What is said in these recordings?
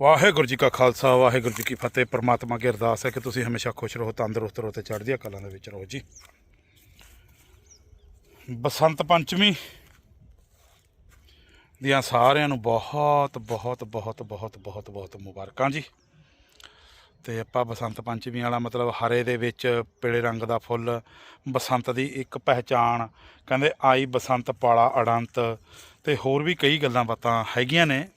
ਵਾਹਿਗੁਰੂ ਜੀ ਕਾ ਖਾਲਸਾ, ਵਾਹਿਗੁਰੂ ਜੀ ਕੀ ਫਤਿਹ। ਪ੍ਰਮਾਤਮਾ ਕੀ ਅਰਦਾਸ ਹੈ ਕਿ ਤੁਸੀਂ ਹਮੇਸ਼ਾ ਖੁਸ਼ ਰਹੋ, ਤੰਦਰੁਸਤ ਰਹੋ ਤੇ ਚੜ੍ਹਦੀਆਂ ਕਲਾਂ ਦੇ ਵਿੱਚ ਰਹੋ ਜੀ। ਬਸੰਤ ਪੰਚਮੀ ਦੀਆਂ ਸਾਰਿਆਂ ਨੂੰ ਬਹੁਤ ਬਹੁਤ ਬਹੁਤ ਬਹੁਤ ਬਹੁਤ ਬਹੁਤ ਮੁਬਾਰਕਾਂ ਜੀ। ਤੇ ਆਪਾਂ ਬਸੰਤ ਪੰਚਮੀ ਵਾਲਾ ਮਤਲਬ ਹਰੇ ਦੇ ਵਿੱਚ ਪੀਲੇ ਰੰਗ ਦਾ ਫੁੱਲ, ਬਸੰਤ ਦੀ ਇੱਕ ਪਹਿਚਾਣ, ਕਹਿੰਦੇ ਆਈ ਬਸੰਤ, ਪਾਲਾ ਅੜੰਤ ਤੇ ਹੋਰ ਵੀ ਕਈ ਗੱਲਾਂ ਬਾਤਾਂ ਹੈਗੀਆਂ ਨੇ।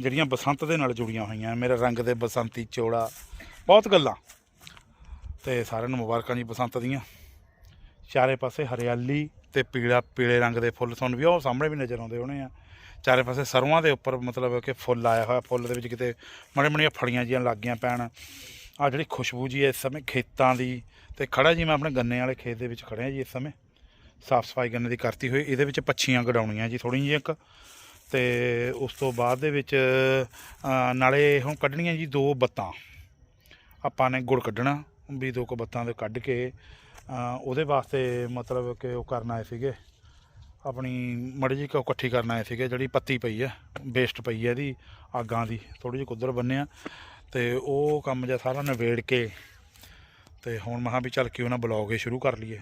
ਜਿਹੜੀਆਂ ਬਸੰਤ ਦੇ ਨਾਲ ਜੁੜੀਆਂ ਹੋਈਆਂ, ਮੇਰੇ ਰੰਗ ਦੇ ਬਸੰਤੀ ਚੋੜਾ, ਬਹੁਤ ਗੱਲਾਂ। ਤੇ ਸਾਰਿਆਂ ਨੂੰ ਮੁਬਾਰਕਾਂ ਜੀ ਬਸੰਤ ਦੀਆਂ। ਚਾਰੇ ਪਾਸੇ ਹਰਿਆਲੀ ਤੇ ਪੀਲਾ, ਪੀਲੇ ਰੰਗ ਦੇ ਫੁੱਲ, ਤੁਹਾਨੂੰ ਵੀ ਉਹ ਸਾਹਮਣੇ ਵੀ ਨਜ਼ਰ ਆਉਂਦੇ ਹੋਣੇ ਆ। ਚਾਰੇ ਪਾਸੇ ਸਰੋਆਂ ਦੇ ਉੱਪਰ ਮਤਲਬ ਕਿ ਫੁੱਲ ਆਇਆ ਹੋਇਆ, ਫੁੱਲ ਦੇ ਵਿੱਚ ਕਿਤੇ ਮਾੜੇ ਮਾੜੀਆਂ ਫੜੀਆਂ ਜੀਆਂ ਲੱਗੀਆਂ ਪੈਣ। ਆ ਜਿਹੜੀ ਖੁਸ਼ਬੂ ਜੀ ਹੈ ਇਸ ਸਮੇਂ ਖੇਤਾਂ ਦੀ, ਤੇ ਖੜਾ ਜੀ, ਮੈਂ ਆਪਣੇ ਗੰਨੇ ਵਾਲੇ ਖੇਤ ਦੇ ਵਿੱਚ ਖੜਿਆ ਜੀ ਇਸ ਸਮੇਂ। ਸਾਫ਼ ਸਫ਼ਾਈ ਗੰਨੇ ਦੀ ਕਰਤੀ ਹੋਈ, ਇਹਦੇ ਵਿੱਚ ਪੱਛੀਆਂ ਗਡਾਉਣੀਆਂ ਜੀ, ਥੋੜ੍ਹੀਆਂ ਜਿਹੀਆਂ ਇੱਕ ਤੇ ਉਸ ਤੋਂ ਬਾਅਦ ਦੇ ਵਿੱਚ ਨਾਲੇ ਹੁਣ ਕੱਢਣੀਆਂ ਜੀ ਦੋ ਬੱਤਾਂ। ਆਪਾਂ ਨੇ ਗੁੜ ਕੱਢਣਾ, ਵੀ ਦੋ ਕੁ ਬੱਤਾਂ ਦੇ ਕੱਢ ਕੇ ਉਹਦੇ ਵਾਸਤੇ ਮਤਲਬ ਕਿ ਉਹ ਕਰਨ ਆਏ ਸੀਗੇ। ਆਪਣੀ ਮੜੀ ਜੀ ਕੋ ਇਕੱਠੀ ਕਰਨ ਆਏ ਸੀਗੇ, ਜਿਹੜੀ ਪੱਤੀ ਪਈ ਹੈ ਵੇਸਟ ਪਈ ਹੈ ਇਹਦੀ, ਆਗਾਂ ਦੀ ਥੋੜੀ ਜਿਹੀ ਕੁਦਰ ਬੰਨਿਆ ਤੇ ਉਹ ਕੰਮ ਜਿਹਾ ਸਾਰਾ ਨਿਬੇੜ ਕੇ, ਤੇ ਹੁਣ ਮਹਾਂ ਵੀ ਚੱਲ ਕੇ ਉਹਨਾਂ ਬਲੌਗ ਇਹ ਸ਼ੁਰੂ ਕਰ ਲਈਏ।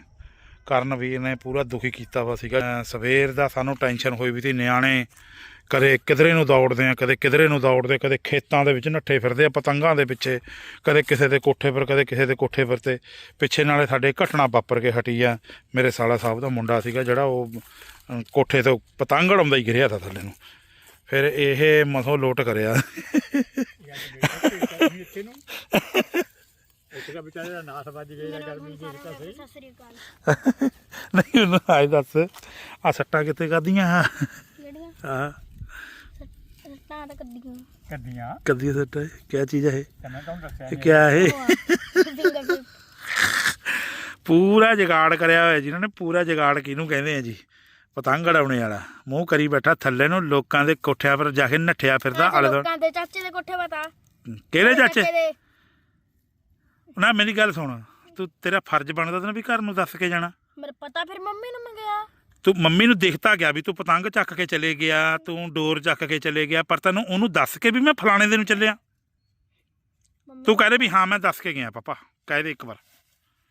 ਕਰਨ ਵੀਰ ਨੇ ਪੂਰਾ ਦੁਖੀ ਕੀਤਾ ਵਾ ਸੀਗਾ। ਸਵੇਰ ਦਾ ਸਾਨੂੰ ਟੈਨਸ਼ਨ ਹੋਈ ਵੀ ਸੀ, ਨਿਆਣੇ ਕਦੇ ਕਿਧਰੇ ਨੂੰ ਦੌੜਦੇ ਆ, ਕਦੇ ਕਿਧਰੇ ਨੂੰ ਦੌੜਦੇ ਕਦੇ ਖੇਤਾਂ ਦੇ ਵਿੱਚ ਨੱਠੇ ਫਿਰਦੇ ਆ, ਪਤੰਗਾਂ ਦੇ ਪਿੱਛੇ, ਕਦੇ ਕਿਸੇ ਦੇ ਕੋਠੇ ਪਰ, ਕਦੇ ਕਿਸੇ ਦੇ ਕੋਠੇ ਪਰ ਤੇ ਪਿੱਛੇ ਨਾਲੇ ਸਾਡੇ ਘਟਨਾ ਵਾਪਰ ਕੇ ਹਟੀ ਆ। ਮੇਰੇ ਸਾਲਾ ਸਾਹਿਬ ਦਾ ਮੁੰਡਾ ਸੀਗਾ ਜਿਹੜਾ ਉਹ ਕੋਠੇ ਤੋਂ ਪਤੰਗ ਉਡਾਉਂਦਾ ਹੀ ਗਿਰਿਆ ਤਾ ਥੱਲੇ ਨੂੰ। ਫਿਰ ਇਹ ਮਸੋਂ ਲੋਟ ਕਰਿਆ। ਇੱਥੇ ਦਾ ਵਿਚਾਰੇ ਦਾ ਨਾਸ ਵੱਜ ਗਿਆ ਗਰਮੀ ਦੀ ਤਾਂ ਸਹੀ। ਸਤਿ ਸ੍ਰੀ ਅਕਾਲ। ਨਹੀਂ ਉਹਨੂੰ ਆਏ ਦੱਸ ਆ ਸੱਟਾਂ ਕਿੱਥੇ ਕਰਦੀਆਂ? ਜਿਹੜੀਆਂ ਹਾਂ। ਤਾਂ ਤਾਂ ਕੱਢੀਆਂ। ਕੱਢੀਆਂ। ਕਦੀ ਸੱਟਾਂ ਕੀ ਚੀਜ਼ ਹੈ ਇਹ? ਕਹਿੰਦਾ ਤੁਹਾਨੂੰ ਦੱਸਿਆ ਇਹ ਨਹੀਂ ਕਿਆ ਹੈ ਫਿੰਗਰ ਟਿਪ ਪੂਰਾ ਜਗਾੜ ਕਰਿਆ ਹੋਇਆ ਜਿਨ੍ਹਾਂ ਨੇ ਪੂਰਾ ਜਗਾੜ ਕਿਹਨੂੰ ਕਹਿੰਦੇ ਆ ਜੀ? ਪਤੰਗ ਉਡਾਉਣੇ ਵਾਲਾ। ਮੂੰਹ ਕਰੀ ਬੈਠਾ ਥੱਲੇ ਨੂੰ ਲੋਕਾਂ ਦੇ ਕੋਠਿਆਂ ਪਰ ਜਾ ਕੇ ਨੱਠਿਆ ਫਿਰਦਾ ਆਲੇ ਦੁਆਲੇ ਲੋਕਾਂ ਦੇ ਚਾਚੇ ਦੇ ਕੋਠੇ ਪਤਾ। ਕਿਹੜੇ ਚਾਚੇ ਦੇ। ਨਾ ਮੇਰੀ ਗੱਲ ਸੁਣ। ਤੂੰ ਤੇਰਾ ਫਰਜ਼ ਬਣਦਾ ਤਾਂ ਨਾ ਵੀ ਘਰ ਨੂੰ ਦੱਸ ਕੇ ਜਾਣਾ। ਮੇਰੇ ਪਤਾ ਫਿਰ ਮੰਮੀ ਨੂੰ ਮੈਂ ਗਿਆ। ਤੂੰ ਮੰਮੀ ਨੂੰ ਦਿਖਤਾ ਗਿਆ ਵੀ ਤੂੰ ਪਤੰਗ ਚੱਕ ਕੇ ਚਲੇ ਗਿਆ ਤੂੰ ਡੋਰ ਚੱਕ ਕੇ ਚਲੇ ਗਿਆ ਪਰ ਤੈਨੂੰ ਉਹਨੂੰ ਦੱਸ ਕੇ ਵੀ ਮੈਂ ਫਲਾਣੇ ਦੇ ਨੂੰ ਚੱਲਿਆ। ਮੰਮੀ ਤੂੰ ਕਹਦੇ ਵੀ ਹਾਂ ਮੈਂ ਦੱਸ ਕੇ ਗਿਆ ਪਾਪਾ। ਕਹਿ ਦੇ ਇੱਕ ਵਾਰ।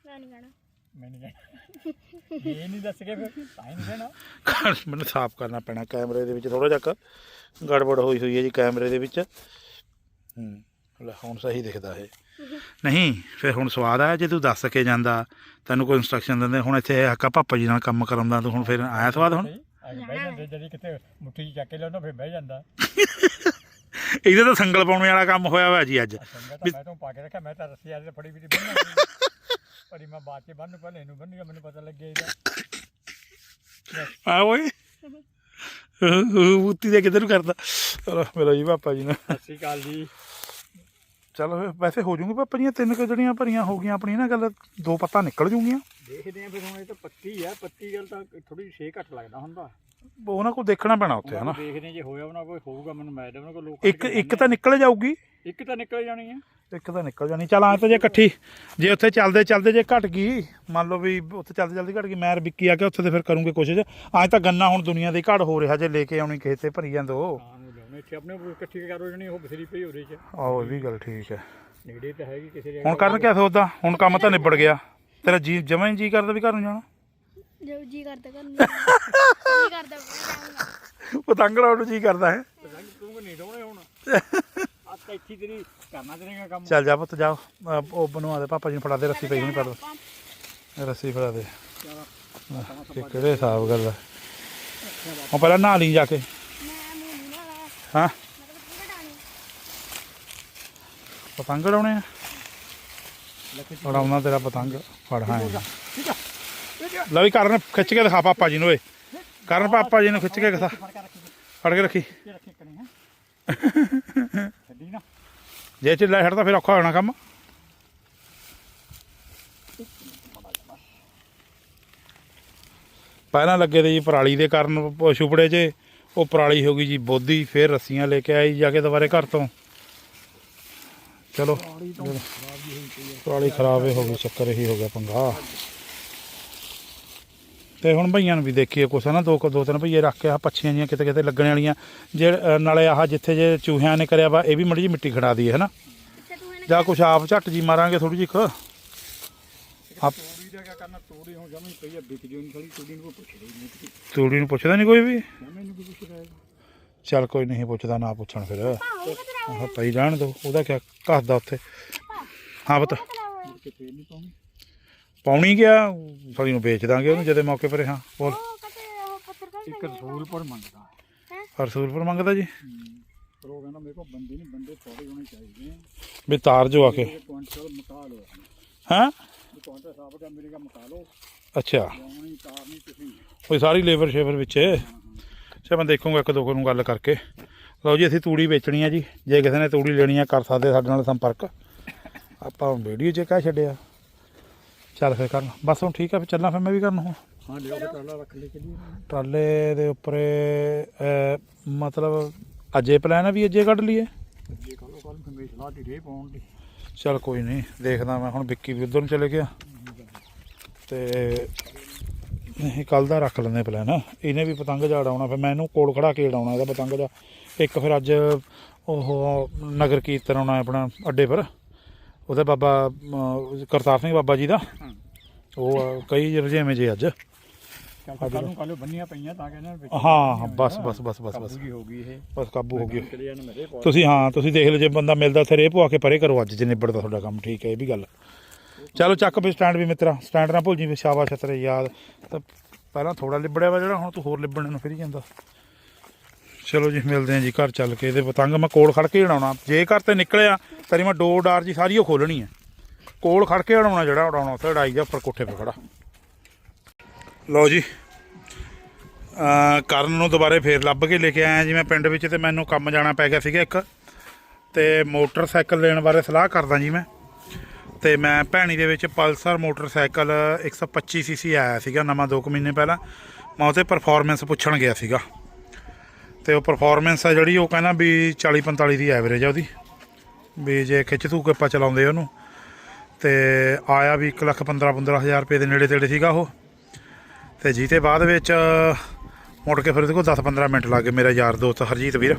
ਮੈਂ ਨਹੀਂ ਕਹਿਣਾ। ਮੈਂ ਨਹੀਂ ਕਹਿਣਾ। ਇਹ ਨਹੀਂ ਦੱਸ ਕੇ ਫਿਰ ਤਾਂ ਹੀ ਨਹੀਂ ਕਹਿਣਾ। ਮੈਨੂੰ ਸਾਫ਼ ਕਰਨਾ ਪੈਣਾ ਕੈਮਰੇ ਦੇ ਵਿੱਚ ਥੋੜਾ ਜਿਹਾ ਗੜਬੜ ਹੋਈ ਹੋਈ ਹੈ ਜੀ ਕੈਮਰੇ ਦੇ ਵਿੱਚ। ਹੂੰ ਲੈ ਹੁਣ ਸਹੀ ਦਿਖਦਾ ਇਹ। ਨਹੀਂ ਫਿਰ ਹੁਣ ਸਵਾਦ ਆਇਆ ਜੇ ਤੂੰ ਦੱਸ ਕੇ ਜਾਂਦਾ ਤੈਨੂੰ ਕੋਈ ਇਨਸਟਰਕਸ਼ਨ ਦਿੰਦੇ ਹੁਣ ਇੱਥੇ ਹੱਕਾ ਪਾਪਾ ਜੀ ਨਾਲ ਕੰਮ ਕਰਾਉਂਦਾ ਤੂੰ ਹੁਣ ਫਿਰ ਆਇਆ ਸਵਾਦ ਹੁਣ? ਸਹੀ ਅੱਜ ਬਹਿ ਜਾਂਦੇ ਜਿਹੜੀ ਕਿਤੇ ਮੁੱਠੀ 'ਚ ਚੱਕ ਕੇ ਲਿਆਉਂਦਾ ਫਿਰ ਬਹਿ ਜਾਂਦਾ। ਇਹਦੇ ਤਾਂ ਸੰਗਲ ਪਾਉਣ ਵਾਲਾ ਕੰਮ ਹੋਇਆ ਹੋਇਆ ਜੀ ਅੱਜ। ਤਾਂ ਮੈਂ ਤਾਂ ਪਾ ਕੇ ਰੱਖਿਆ ਮੈਂ ਤਾਂ ਰੱਸੀ ਆਲੇ ਫੜੀ ਵੀ ਤੇ ਬੰਨ੍ਹ ਪਰ ਮੈਂ ਬਾਅਦ ਚ ਬੰਨ ਪਹਿਲੇ ਇਹਨੂੰ ਬੰਨ ਗਿਆ ਮੈਨੂੰ ਪਤਾ ਲੱਗਿਆ ਇਹਦਾ। ਆ ਓਏ। ਬੁੱਤੀ ਦੇ ਕਿੱਧਰ ਨੂੰ ਕਰਦਾ ਚਲੋ ਮਿਲੋ ਜੀ ਪਾਪਾ ਜੀ ਨਾਲ। ਸਤਿ ਸ਼੍ਰੀ ਅਕਾਲ ਜੀ। ਚਲੋ ਵੈਸੇ ਹੋ ਜੂਗੀ ਪਾਪਾ ਜੀਆਂ ਤਿੰਨ ਕੁ ਜਿਹੜੀਆਂ ਭਰੀਆਂ ਹੋ ਗਈਆਂ ਆਪਣੀ ਨਾ ਗੱਲ ਦੋ ਪੱਤਾ ਨਿਕਲ ਜੂਗੀਆਂ। ਦੇਖਦੇ ਆ ਫਿਰ ਹੁਣ ਇਹ ਤਾਂ ਪੱਤੀ ਆ ਪੱਤੀ ਗੱਲ ਤਾਂ ਥੋੜੀ ਛੇ ਘੱਟ ਲੱਗਦਾ ਹੁੰਦਾ। ਉਹਨਾਂ ਕੋਲ ਦੇਖਣਾ ਪੈਣਾ ਉੱਥੇ ਹਨਾ? ਦੇਖਦੇ ਜੇ ਹੋਇਆ ਉਹਨਾਂ ਕੋਈ ਹੋਊਗਾ ਮੈਨੂੰ ਮੈਡਮ ਉਹਨਾਂ ਕੋਲ ਲੋਕ ਇੱਕ ਇੱਕ ਤਾਂ ਨਿਕਲ ਜਾਊਗੀ। ਇੱਕ ਤਾਂ ਨਿਕਲ ਜਾਣੀ ਆ। ਇੱਕ ਤਾਂ ਨਿਕਲ ਜਾਣੀ। ਚੱਲ ਆਂ ਤਾਂ ਜੇ ਇਕੱਠੀ ਜੇ ਉੱਥੇ ਚੱਲਦੇ ਚੱਲਦੇ ਜੇ ਘਟ ਗਈ ਮੰਨ ਲਓ ਵੀ ਉੱਥੇ ਚੱਲਦੇ ਚੱਲਦੇ ਘਟ ਗਈ ਮੈਂ ਵਿੱਕੀ ਆ ਕੇ ਉੱਥੇ ਤੇ ਫਿਰ ਕਰੂੰਗੇ ਕੋਸ਼ਿਸ਼। ਅੱਜ ਤਾਂ ਗੰਨਾ ਹੁਣ ਦੁਨੀਆ ਦੀ ਘੜ ਹੋ ਰਿਹਾ ਜੇ ਲੈ ਕੇ ਆਉਣੀ ਖੇਤੇ ਭਰੀ ਜਾਂਦੋ ਹਾਂ ਨੂੰ ਲਿਆਉਣੇ ਇੱਥੇ ਆਪਣੇ ਕੋਲ ਇਕੱਠੀ ਕਰੋ ਜਣੀ ਉਹ ਬਸਰੀ ਪਈ ਹੋ ਰਹੀ ਚ। ਆਹੋ ਇਹ ਵੀ ਗੱਲ ਠੀਕ ਹੈ। ਨੇੜੇ ਤਾਂ ਹੈਗੀ ਕਿਸੇ ਦੇ ਹੁਣ ਕਰਨ ਕਿਆ ਸੋਚਦਾ? ਹੁਣ ਕੰਮ ਤਾਂ ਨਿਬੜ ਗਿਆ। ਤੇਰਾ ਜੀ ਜਮਾਂ ਹੀ ਜੀ ਕਰਦਾ ਵੀ ਘਰ ਨੂੰ ਜਾਣਾ। ਜੋ ਜੀ ਕਰਦਾ ਕਰਨ ਜੀ ਕਰਦਾ ਪਤੰਗ ਉਡਾਉਣ ਨੂੰ ਜੀ ਕਰਦਾ ਹੈ। ਰੰਗ ਤੂੰ ਨਹੀਂ ਡੋਣੇ ਹੁਣ। ਆ ਤਾਂ ਇੱਥੇ ਤੇਰੀ ਕਰਨਾ ਤੇਰੇ ਕੰਮ। ਚੱਲ ਜਾ ਪੁੱਤ ਜਾ ਅਹ ਉਹ ਬਣਵਾ ਦੇ ਪਾਪਾ ਜੀ ਨੂੰ ਫੜਾ ਦੇ ਰੱਸੀ ਪਈ ਨਹੀਂ ਪੜ ਰੱਸੀ ਫੜਾ ਦੇ। ਕਿ ਕਿਹੜੇ ਹਿਸਾਬ ਗੱਲ ਹੈ ਉਹ ਪਹਿਲਾਂ ਨਹਾ ਲਈ ਜਾ ਕੇ ਮੈਂ ਮੂੰਹ ਨਹੀਂ ਨਾ ਲਾਇਆ ਹਾਂ। ਪਤੰਗ ਉਡਾਉਣੇ ਆ? ਉਡਾਉਣਾ ਤੇਰਾ ਪਤੰਗ। ਫੜ ਹਾਂ। ਲੈ ਵੀ ਕਰਨ ਖਿੱਚ ਕੇ ਦਿਖਾ ਪਾਪਾ ਜੀ ਨੂੰ ਓਏ। ਕਰਨ ਪਾਪਾ ਜੀ ਨੂੰ ਖਿੱਚ ਕੇ ਦਿਖਾ। ਫੜ ਕੇ ਰੱਖੀ ਜੇ। ਚ ਲੈ ਛੱਡਦਾ ਫਿਰ ਔਖਾ ਹੋਣਾ ਕੰਮ। ਪਹਿਲਾਂ ਲੱਗੇ ਤੇ ਜੀ ਪਰਾਲੀ ਦੇ ਕਾਰਨ ਛੁਪੜੇ 'ਚ ਉਹ ਪਰਾਲੀ ਹੋ ਗਈ ਜੀ ਬੋਦੀ ਫਿਰ ਰੱਸੀਆਂ ਲੈ ਕੇ ਆਈ ਜਾ ਕੇ ਦੁਬਾਰੇ ਘਰ ਤੋਂ। ਚਲੋ ਪਰਾਲੀ ਖਰਾਬ ਹੀ ਹੋ ਗਈ ਚੱਕਰ ਇਹੀ ਹੋ ਗਿਆ ਪੰਗਾ। ਤੇ ਹੁਣ ਭਈਆਂ ਨੂੰ ਵੀ ਦੇਖੀਏ ਕੁਛ ਨਾ ਦੋ ਦੋ ਤਿੰਨ ਭਈਏ ਰੱਖ ਕੇ ਆ ਪੱਛੀਆਂ ਜੀਆਂ ਕਿਤੇ ਕਿਤੇ ਲੱਗਣ ਵਾਲੀਆਂ। ਜੇ ਨਾਲੇ ਆਹ ਜਿੱਥੇ ਜੇ ਚੂਹਿਆਂ ਨੇ ਕਰਿਆ ਵਾ ਇਹ ਵੀ ਮੜੀ ਜੀ ਮਿੱਟੀ ਖੜਾ ਇੱਥੇ ਤੂੰ ਇਹਨੇ ਜਾਂ ਕੁਛ ਆਪ ਝੱਟ ਜੀ ਮਾਰਾਂਗੇ ਥੋੜੀ ਜਿਹੀ ਕੁ। ਆਪ ਤੂੜੀ ਦਾ ਕੀ ਕਰਨਾ ਤੂੜੀ ਹੁਣ ਜਮੀ ਪਈ ਆ ਵਿਕ ਜੂ ਨਹੀਂ ਖੜੀ ਤੂੜੀ ਨੂੰ ਕੋਈ ਪੁੱਛਦਾ ਹੀ ਨਹੀਂ ਤੂੜੀ ਨੂੰ ਪੁੱਛਦਾ ਨਹੀਂ ਕੋਈ ਵੀ? ਕੋਈ ਪੁੱਛਦਾ ਚੱਲ ਕੋਈ ਨਹੀਂ ਪੁੱਛਦਾ ਨਾ ਪੁੱਛਣ ਫਿਰ। ਆਹ ਪਈ ਜਾਣ ਦੋ ਉਹਦਾ ਕੀ ਘਸਦਾ ਉੱਥੇ? ਹਾਂ ਬਤ ਮੁੜ ਕੇ ਫੇਰ ਨਹੀਂ ਪਾਉਣੀ। ਪਾਉਣੀ ਗਿਆ ਸਾਲੀ ਨੂੰ ਵੇਚ ਦਾਂਗੇ ਉਹਨੂੰ ਜਦੇ ਮੌਕੇ ਪਰ ਹਾਂ ਬੋਲ। ਇੱਕ ਰਸੂਲ ਪਰ ਮੰਗਦਾ। ਹੈ? ਹਰਸੂਲਪੁਰ ਮੰਗਦਾ ਜੀ? ਪਰ ਉਹ ਕਹਿੰਦਾ ਮੇਰੇ ਕੋਲ ਬੰਦੇ ਨਹੀਂ ਬੰਦੇ ਥੋੜੇ ਹੋਣੇ ਚਾਹੀਦੇ ਆ। ਵੀ ਤਾਰ ਜੋ ਆ ਕੇ। ਇਹ ਕੁਆਂਟਲ ਹਾਂ? ਇਹ ਕੁਆਂਟਲ ਸਾਬ ਦਾ ਮੇਰੇ ਕਾ ਮਕਾ ਲਓ। ਅੱਛਾ। ਲਾਉਣੀ ਤਾਰ ਨਹੀਂ ਤੁਸੀਂ ਕੋਈ ਸਾਰੀ ਲੇਬਰ ਸ਼ੇਬਰ ਵਿੱਚ ਅੱਛਾ ਮੈਂ ਦੇਖੂੰਗਾ ਇੱਕ ਦੋ ਕੁ ਨੂੰ ਗੱਲ ਕਰਕੇ। ਲਓ ਜੀ ਅਸੀਂ ਤੂੜੀ ਵੇਚਣੀ ਆ ਜੀ। ਜੇ ਕਿਸੇ ਨੇ ਤੂੜੀ ਲੈਣੀ ਆ ਕਰ ਸਕਦੇ ਸਾਡੇ ਨਾਲ ਸੰਪਰਕ। ਆਪਾਂ ਵੀਡੀਓ 'ਚ ਕਹਿ ਛੱਡਿਆ। ਚੱਲ ਫਿਰ ਕਰਨ। ਬਸ ਹੁਣ ਠੀਕ ਆ ਫਿਰ ਚੱਲਾਂ ਫਿਰ ਮੈਂ ਵੀ ਕਰਨ ਹੁਣ। ਹਾਂ ਲਿਓ ਕੇ ਟਰਾਲਾ ਰੱਖ ਲੈ ਚਲੀਏ। ਟਰਾਲੇ ਦੇ ਉੱਪਰ ਮਤਲਬ ਅਜੇ ਪਲਾਨ ਆ ਵੀ ਅਜੇ ਕੱਢ ਲਈਏ? ਜੇ ਕੱਲ ਕੱਲ ਮੈਂ ਸਲਾਹ ਦੀ ਰੇ ਪਾਉਣ ਦੀ। ਚਲ ਕੋਈ ਨਹੀਂ ਦੇਖਦਾ ਮੈਂ ਹੁਣ ਵਿੱਕੀ ਵੀ ਉਧਰ ਨੂੰ ਚਲੇ ਗਿਆ। ਤੇ ਇਹ ਕੱਲ ਦਾ ਰੱਖ ਲੈਂਦੇ ਪਲਾਨ ਇਹਨੇ ਵੀ ਪਤੰਗ ਜਾ ਉਡਾਉਣਾ ਫਿਰ ਮੈਂ ਇਹਨੂੰ ਕੋਲ ਖੜਾ ਕੇ ਉਡਾਉਣਾ ਇਹਦਾ ਪਤੰਗ ਜਾ। ਇੱਕ ਫਿਰ ਅੱਜ ਉਹ ਨਗਰ ਕੀਰਤਨ ਆਉਣਾ ਆਪਣਾ ਅੱਡੇ ਪਰ। ਉਹਦੇ ਬਾਬਾ ਕਰਤਾਰ ਸਿੰਘ ਬਾਬਾ ਜੀ ਦਾ। ਉਹ ਕਈ ਰਜੇਵੇਂ ਜੇ ਅੱਜ। ਚੱਲ ਕੱਲ ਨੂੰ ਕੱਲ ਬੰਨੀਆਂ ਪਈਆਂ ਤਾਂ ਕਹਿੰਦਾ ਵਿੱਚ ਹਾਂ ਹਾਂ ਬਸ ਬਸ ਬਸ ਬਸ ਬਸ। ਕਾਬੂ ਹੋ ਗਈ ਇਹ। ਬਸ ਕਾਬੂ ਹੋ ਗਈ। ਚਲੇ ਜਾਣ ਮੇਰੇ ਕੋਲ ਤੁਸੀਂ ਹਾਂ ਤੁਸੀਂ ਦੇਖ ਲਓ ਜੇ ਬੰਦਾ ਮਿਲਦਾ ਉੱਥੇ ਰੇ ਪਵਾ ਕੇ ਪਰੇ ਕਰੋ ਅੱਜ ਜੇ ਨਿਬੜਦਾ ਤੁਹਾਡਾ ਕੰਮ ਠੀਕ ਹੈ ਇਹ ਵੀ ਗੱਲ। ਚਲੋ ਚੱਕ ਵੀ ਸਟੈਂਡ ਵੀ ਮਿੱਤਰਾ ਸਟੈਂਡ ਨਾ ਭੁੱਲ ਜੀ ਵੀ ਸ਼ਾਬਾਸ਼ ਤੇਰੇ ਯਾਦ। ਤਾਂ ਪਹਿਲਾਂ ਥੋੜਾ ਲਿਬੜਿਆ ਵਾ ਜਿਹੜਾ ਹੁਣ ਤੂੰ ਹੋਰ ਲਿਬੜਨ ਨੂੰ ਫਿਰੀ ਜਾਂਦਾ। ਚਲੋ ਜੀ ਮਿਲਦੇ ਹਾਂ ਜੀ ਘਰ ਚੱਲ ਕੇ ਇਹਦੇ ਪਤੰਗ ਮੈਂ ਕੋਲ ਖੜ ਕੇ ਉਡਾਉਣਾ ਜੇ ਘਰ ਤੇ ਨਿਕਲਿਆ ਤੇਰੀ ਮੈਂ ਡੋਰ ਡਾਰ ਜੀ ਸਾਰੀ ਉਹ ਖੋਲਣੀ ਹੈ। ਕੋਲ ਖੜ ਕੇ ਉਡਾਉਣਾ ਜਿਹੜਾ ਉਡਾਉਣਾ ਉੱਥੇ ਉਡਾਈ ਜਾ ਉੱਪਰ ਕੋਠੇ 'ਤੇ ਖੜਾ ਲਓ ਜੀ। ਕਰਨ ਨੂੰ ਦੁਬਾਰੇ ਫੇਰ ਲੱਭ ਕੇ ਲੈ ਕੇ ਆਇਆ ਜੀ ਮੈਂ ਪਿੰਡ ਵਿੱਚ ਤੇ ਮੈਨੂੰ ਕੰਮ ਜਾਣਾ ਪੈ ਗਿਆ ਸੀਗਾ ਇੱਕ। ਤੇ ਮੋਟਰਸਾਈਕਲ ਲੈਣ ਬਾਰੇ ਸਲਾਹ ਕਰਦਾ ਜੀ ਮੈਂ। ਤੇ ਮੈਂ ਭੈਣੀ ਦੇ ਵਿੱਚ ਪਲਸਰ ਮੋਟਰਸਾਈਕਲ 125 ਸੀਸੀ ਆਇਆ ਸੀਗਾ ਨਵਾਂ 2 ਮਹੀਨੇ ਪਹਿਲਾਂ। ਮੈਂ ਉਹਤੇ ਪਰਫਾਰਮੈਂਸ ਪੁੱਛਣ ਗਿਆ ਸੀਗਾ। ਤੇ ਉਹ ਪਰਫਾਰਮੈਂਸ ਆ ਜਿਹੜੀ ਉਹ ਕਹਿੰਦਾ ਵੀ 40 45 ਦੀ ਐਵਰੇਜ ਆ ਉਹਦੀ। ਵੀ ਜੇ ਖਿੱਚ ਧੂ ਕੇ ਆਪਾਂ ਚਲਾਉਂਦੇ ਉਹਨੂੰ। ਤੇ ਆਇਆ ਵੀ 1 ਲੱਖ 15 15000 ਰੁਪਏ ਦੇ ਨੇੜੇ ਤੇੜੇ ਸੀਗਾ ਉਹ। ਤੇ ਜੀਤੇ ਬਾਅਦ ਵਿੱਚ ਮੁੜ ਕੇ ਫਿਰ ਉਹਦੇ ਕੋਲ 10-15 ਮਿੰਟ ਲੱਗ ਗਏ ਮੇਰਾ ਯਾਰ ਦੋਸਤ ਹਰਜੀਤ ਵੀਰ।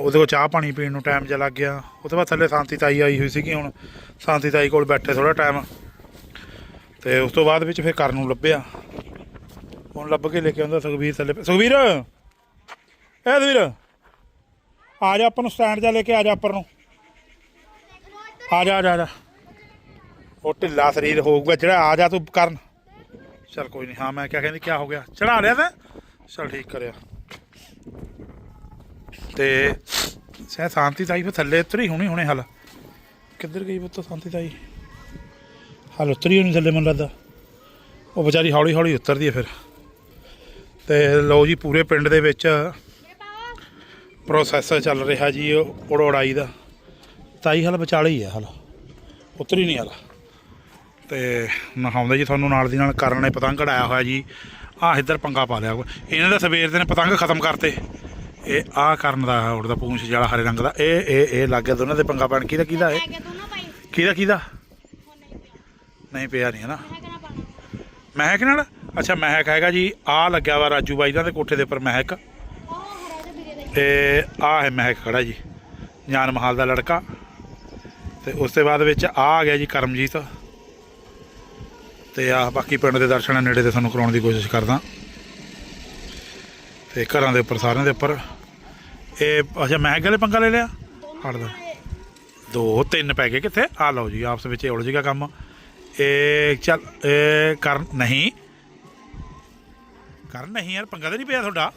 ਉਹਦੇ ਕੋਲ ਚਾਹ ਪਾਣੀ ਪੀਣ ਨੂੰ ਟਾਈਮ ਜਿਹਾ ਲੱਗ ਗਿਆ। ਉਹ ਤੋਂ ਬਾਅਦ ਥੱਲੇ ਸ਼ਾਂਤੀ ਤਾਈ ਆਈ ਹੋਈ ਸੀਗੀ ਹੁਣ। ਸ਼ਾਂਤੀ ਤਾਈ ਕੋਲ ਬੈਠੇ ਥੋੜਾ ਟਾਈਮ ਤੇ ਉਸ ਤੋਂ ਬਾਅਦ ਵਿੱਚ ਫਿਰ ਕਰਨ ਨੂੰ ਲੱਭਿਆ। ਹੁਣ ਲੱਭ ਕੇ ਲੈ ਕੇ ਆਉਂਦਾ ਸੁਖਵੀਰ ਥੱਲੇ। ਸੁਖਵੀਰ ਇਹ ਸੁਖਵੀਰ ਆ ਜਾ ਆਪਾਂ ਨੂੰ ਸਟੈਂਡ ਜਾ ਲੈ ਕੇ ਆ ਜਾ ਉੱਪਰ ਨੂੰ। ਆ ਜਾ ਆ ਜਾ ਆ ਜਾ। ਉਹ ਢਿੱਲਾ ਸਰੀਰ ਹੋਊਗਾ ਜਿਹੜਾ ਆ ਜਾ ਤੂੰ ਕਰਨ। ਚਲ ਕੋਈ ਨਹੀਂ, ਹਾਂ ਮੈਂ ਕਿਆ ਕਹਿੰਦੀ ਕਿਆ ਹੋ ਗਿਆ? ਚੜਾ ਲਿਆ ਤਾਂ ਚਲ ਠੀਕ ਕਰਿਆ। ਤੇ ਸਹਿ ਸ਼ਾਂਤੀ ਤਾਈ, ਫਿਰ ਥੱਲੇ ਉਤਰੀ ਹੋਣੀ ਹੁਣੇ ਹਲ। ਕਿੱਧਰ ਗਈ ਪੁੱਤ ਸ਼ਾਂਤੀ ਤਾਈ? ਹਲ ਉਤਰੀ ਹੋਣੀ ਥੱਲੇ ਮੈਨੂੰ ਲੱਗਦਾ। ਉਹ ਵਿਚਾਰੀ ਹੌਲੀ ਹੌਲੀ ਉਤਰਦੀ ਹੈ ਫਿਰ। ਤੇ ਲਓ ਜੀ, ਪੂਰੇ ਪਿੰਡ ਦੇ ਵਿੱਚ ਪ੍ਰੋਸੈਸ ਚੱਲ ਰਿਹਾ ਜੀ, ਉਹ ਉੜਾਈ ਦਾ। ਤਾਈ ਹਲ ਵਿਚਾਲੇ ਹੀ ਹੈ ਹਲ। ਉਤਰੀ ਨਹੀਂ ਹਲ। ਤੇ ਨਹਾਉਂਦੇ ਜੀ ਤੁਹਾਨੂੰ ਨਾਲ ਦੀ ਨਾਲ ਕਰਨ ਨੇ ਪਤੰਗ ਉਡਾਇਆ ਹੋਇਆ ਜੀ। ਆਹ ਇੱਧਰ ਪੰਗਾ ਪਾ ਲਿਆ ਇਹਨਾਂ ਦਾ ਸਵੇਰ ਦੇ ਨੇ ਪਤੰਗ ਖਤਮ ਕਰਤੇ। ਇਹ ਆਹ ਕਰਨ ਦਾ ਉੜਦਾ ਪੂੰਛ ਜਿਹੜਾ ਹਰੇ ਰੰਗ ਦਾ। ਇਹ ਇਹ ਇਹ ਲੱਗ ਗਿਆ ਦੋਨਾਂ ਦੇ ਪੰਗਾ ਪੈਣ। ਕਿਹਦਾ ਕਿਹਦਾ ਇਹ? ਕਿਹਦਾ ਕਿਹਦਾ? ਨਹੀਂ ਪਿਆ ਨਹੀਂ ਹੈ ਨਾ ਮਹਿਕ ਨਾਲ? ਅੱਛਾ, ਮਹਿਕ ਹੈਗਾ ਜੀ। ਆਹ ਲੱਗਿਆ ਵਾ ਰਾਜੂ ਬਾਈ ਦਾ ਦੇ ਕੋਠੇ ਦੇ ਉੱਪਰ ਮਹਿਕ। ਉਹ ਤੇ ਵੀਰੇ ਆਹ ਹੈ ਮਹਿਕ ਖੜਾ ਜੀ। ਜਾਨ ਮਹਾਲ ਦਾ ਲੜਕਾ। ਤੇ ਉਸ ਤੋਂ ਬਾਅਦ ਵਿੱਚ ਆਹ ਆ ਗਿਆ ਜੀ ਕਰਮਜੀਤ। ਤੇ ਆਹ ਬਾਕੀ ਪਿੰਡ ਦੇ ਦਰਸ਼ਨ ਨੇੜੇ ਤੇ ਤੁਹਾਨੂੰ ਕਰਾਉਣ ਦੀ ਕੋਸ਼ਿਸ਼ ਕਰਦਾ। ਤੇ ਘਰਾਂ ਦੇ ਉੱਪਰ, ਸਾਰਿਆਂ ਦੇ ਉੱਪਰ। ਇਹ, ਅੱਛਾ ਮਹਿਕ ਵਾਲੇ ਪੰਗਾ ਲੈ ਲਿਆ? ਹੜਦਾ ਦੋ, ਤਿੰਨ ਪੈ ਗਏ ਕਿੱਥੇ? ਆ ਲਓ ਜੀ, ਆਪਸ ਵਿੱਚ ਉਲਝ ਗਿਆ ਕੰਮ। ਇਹ, ਚੱਲ, ਇਹ ਕਰ ਨਹੀਂ। ਕਰ ਨਹੀਂ ਯਾਰ, ਪੰਗਾ ਤਾਂ ਨਹੀਂ ਪਿਆ ਤੁਹਾਡਾ।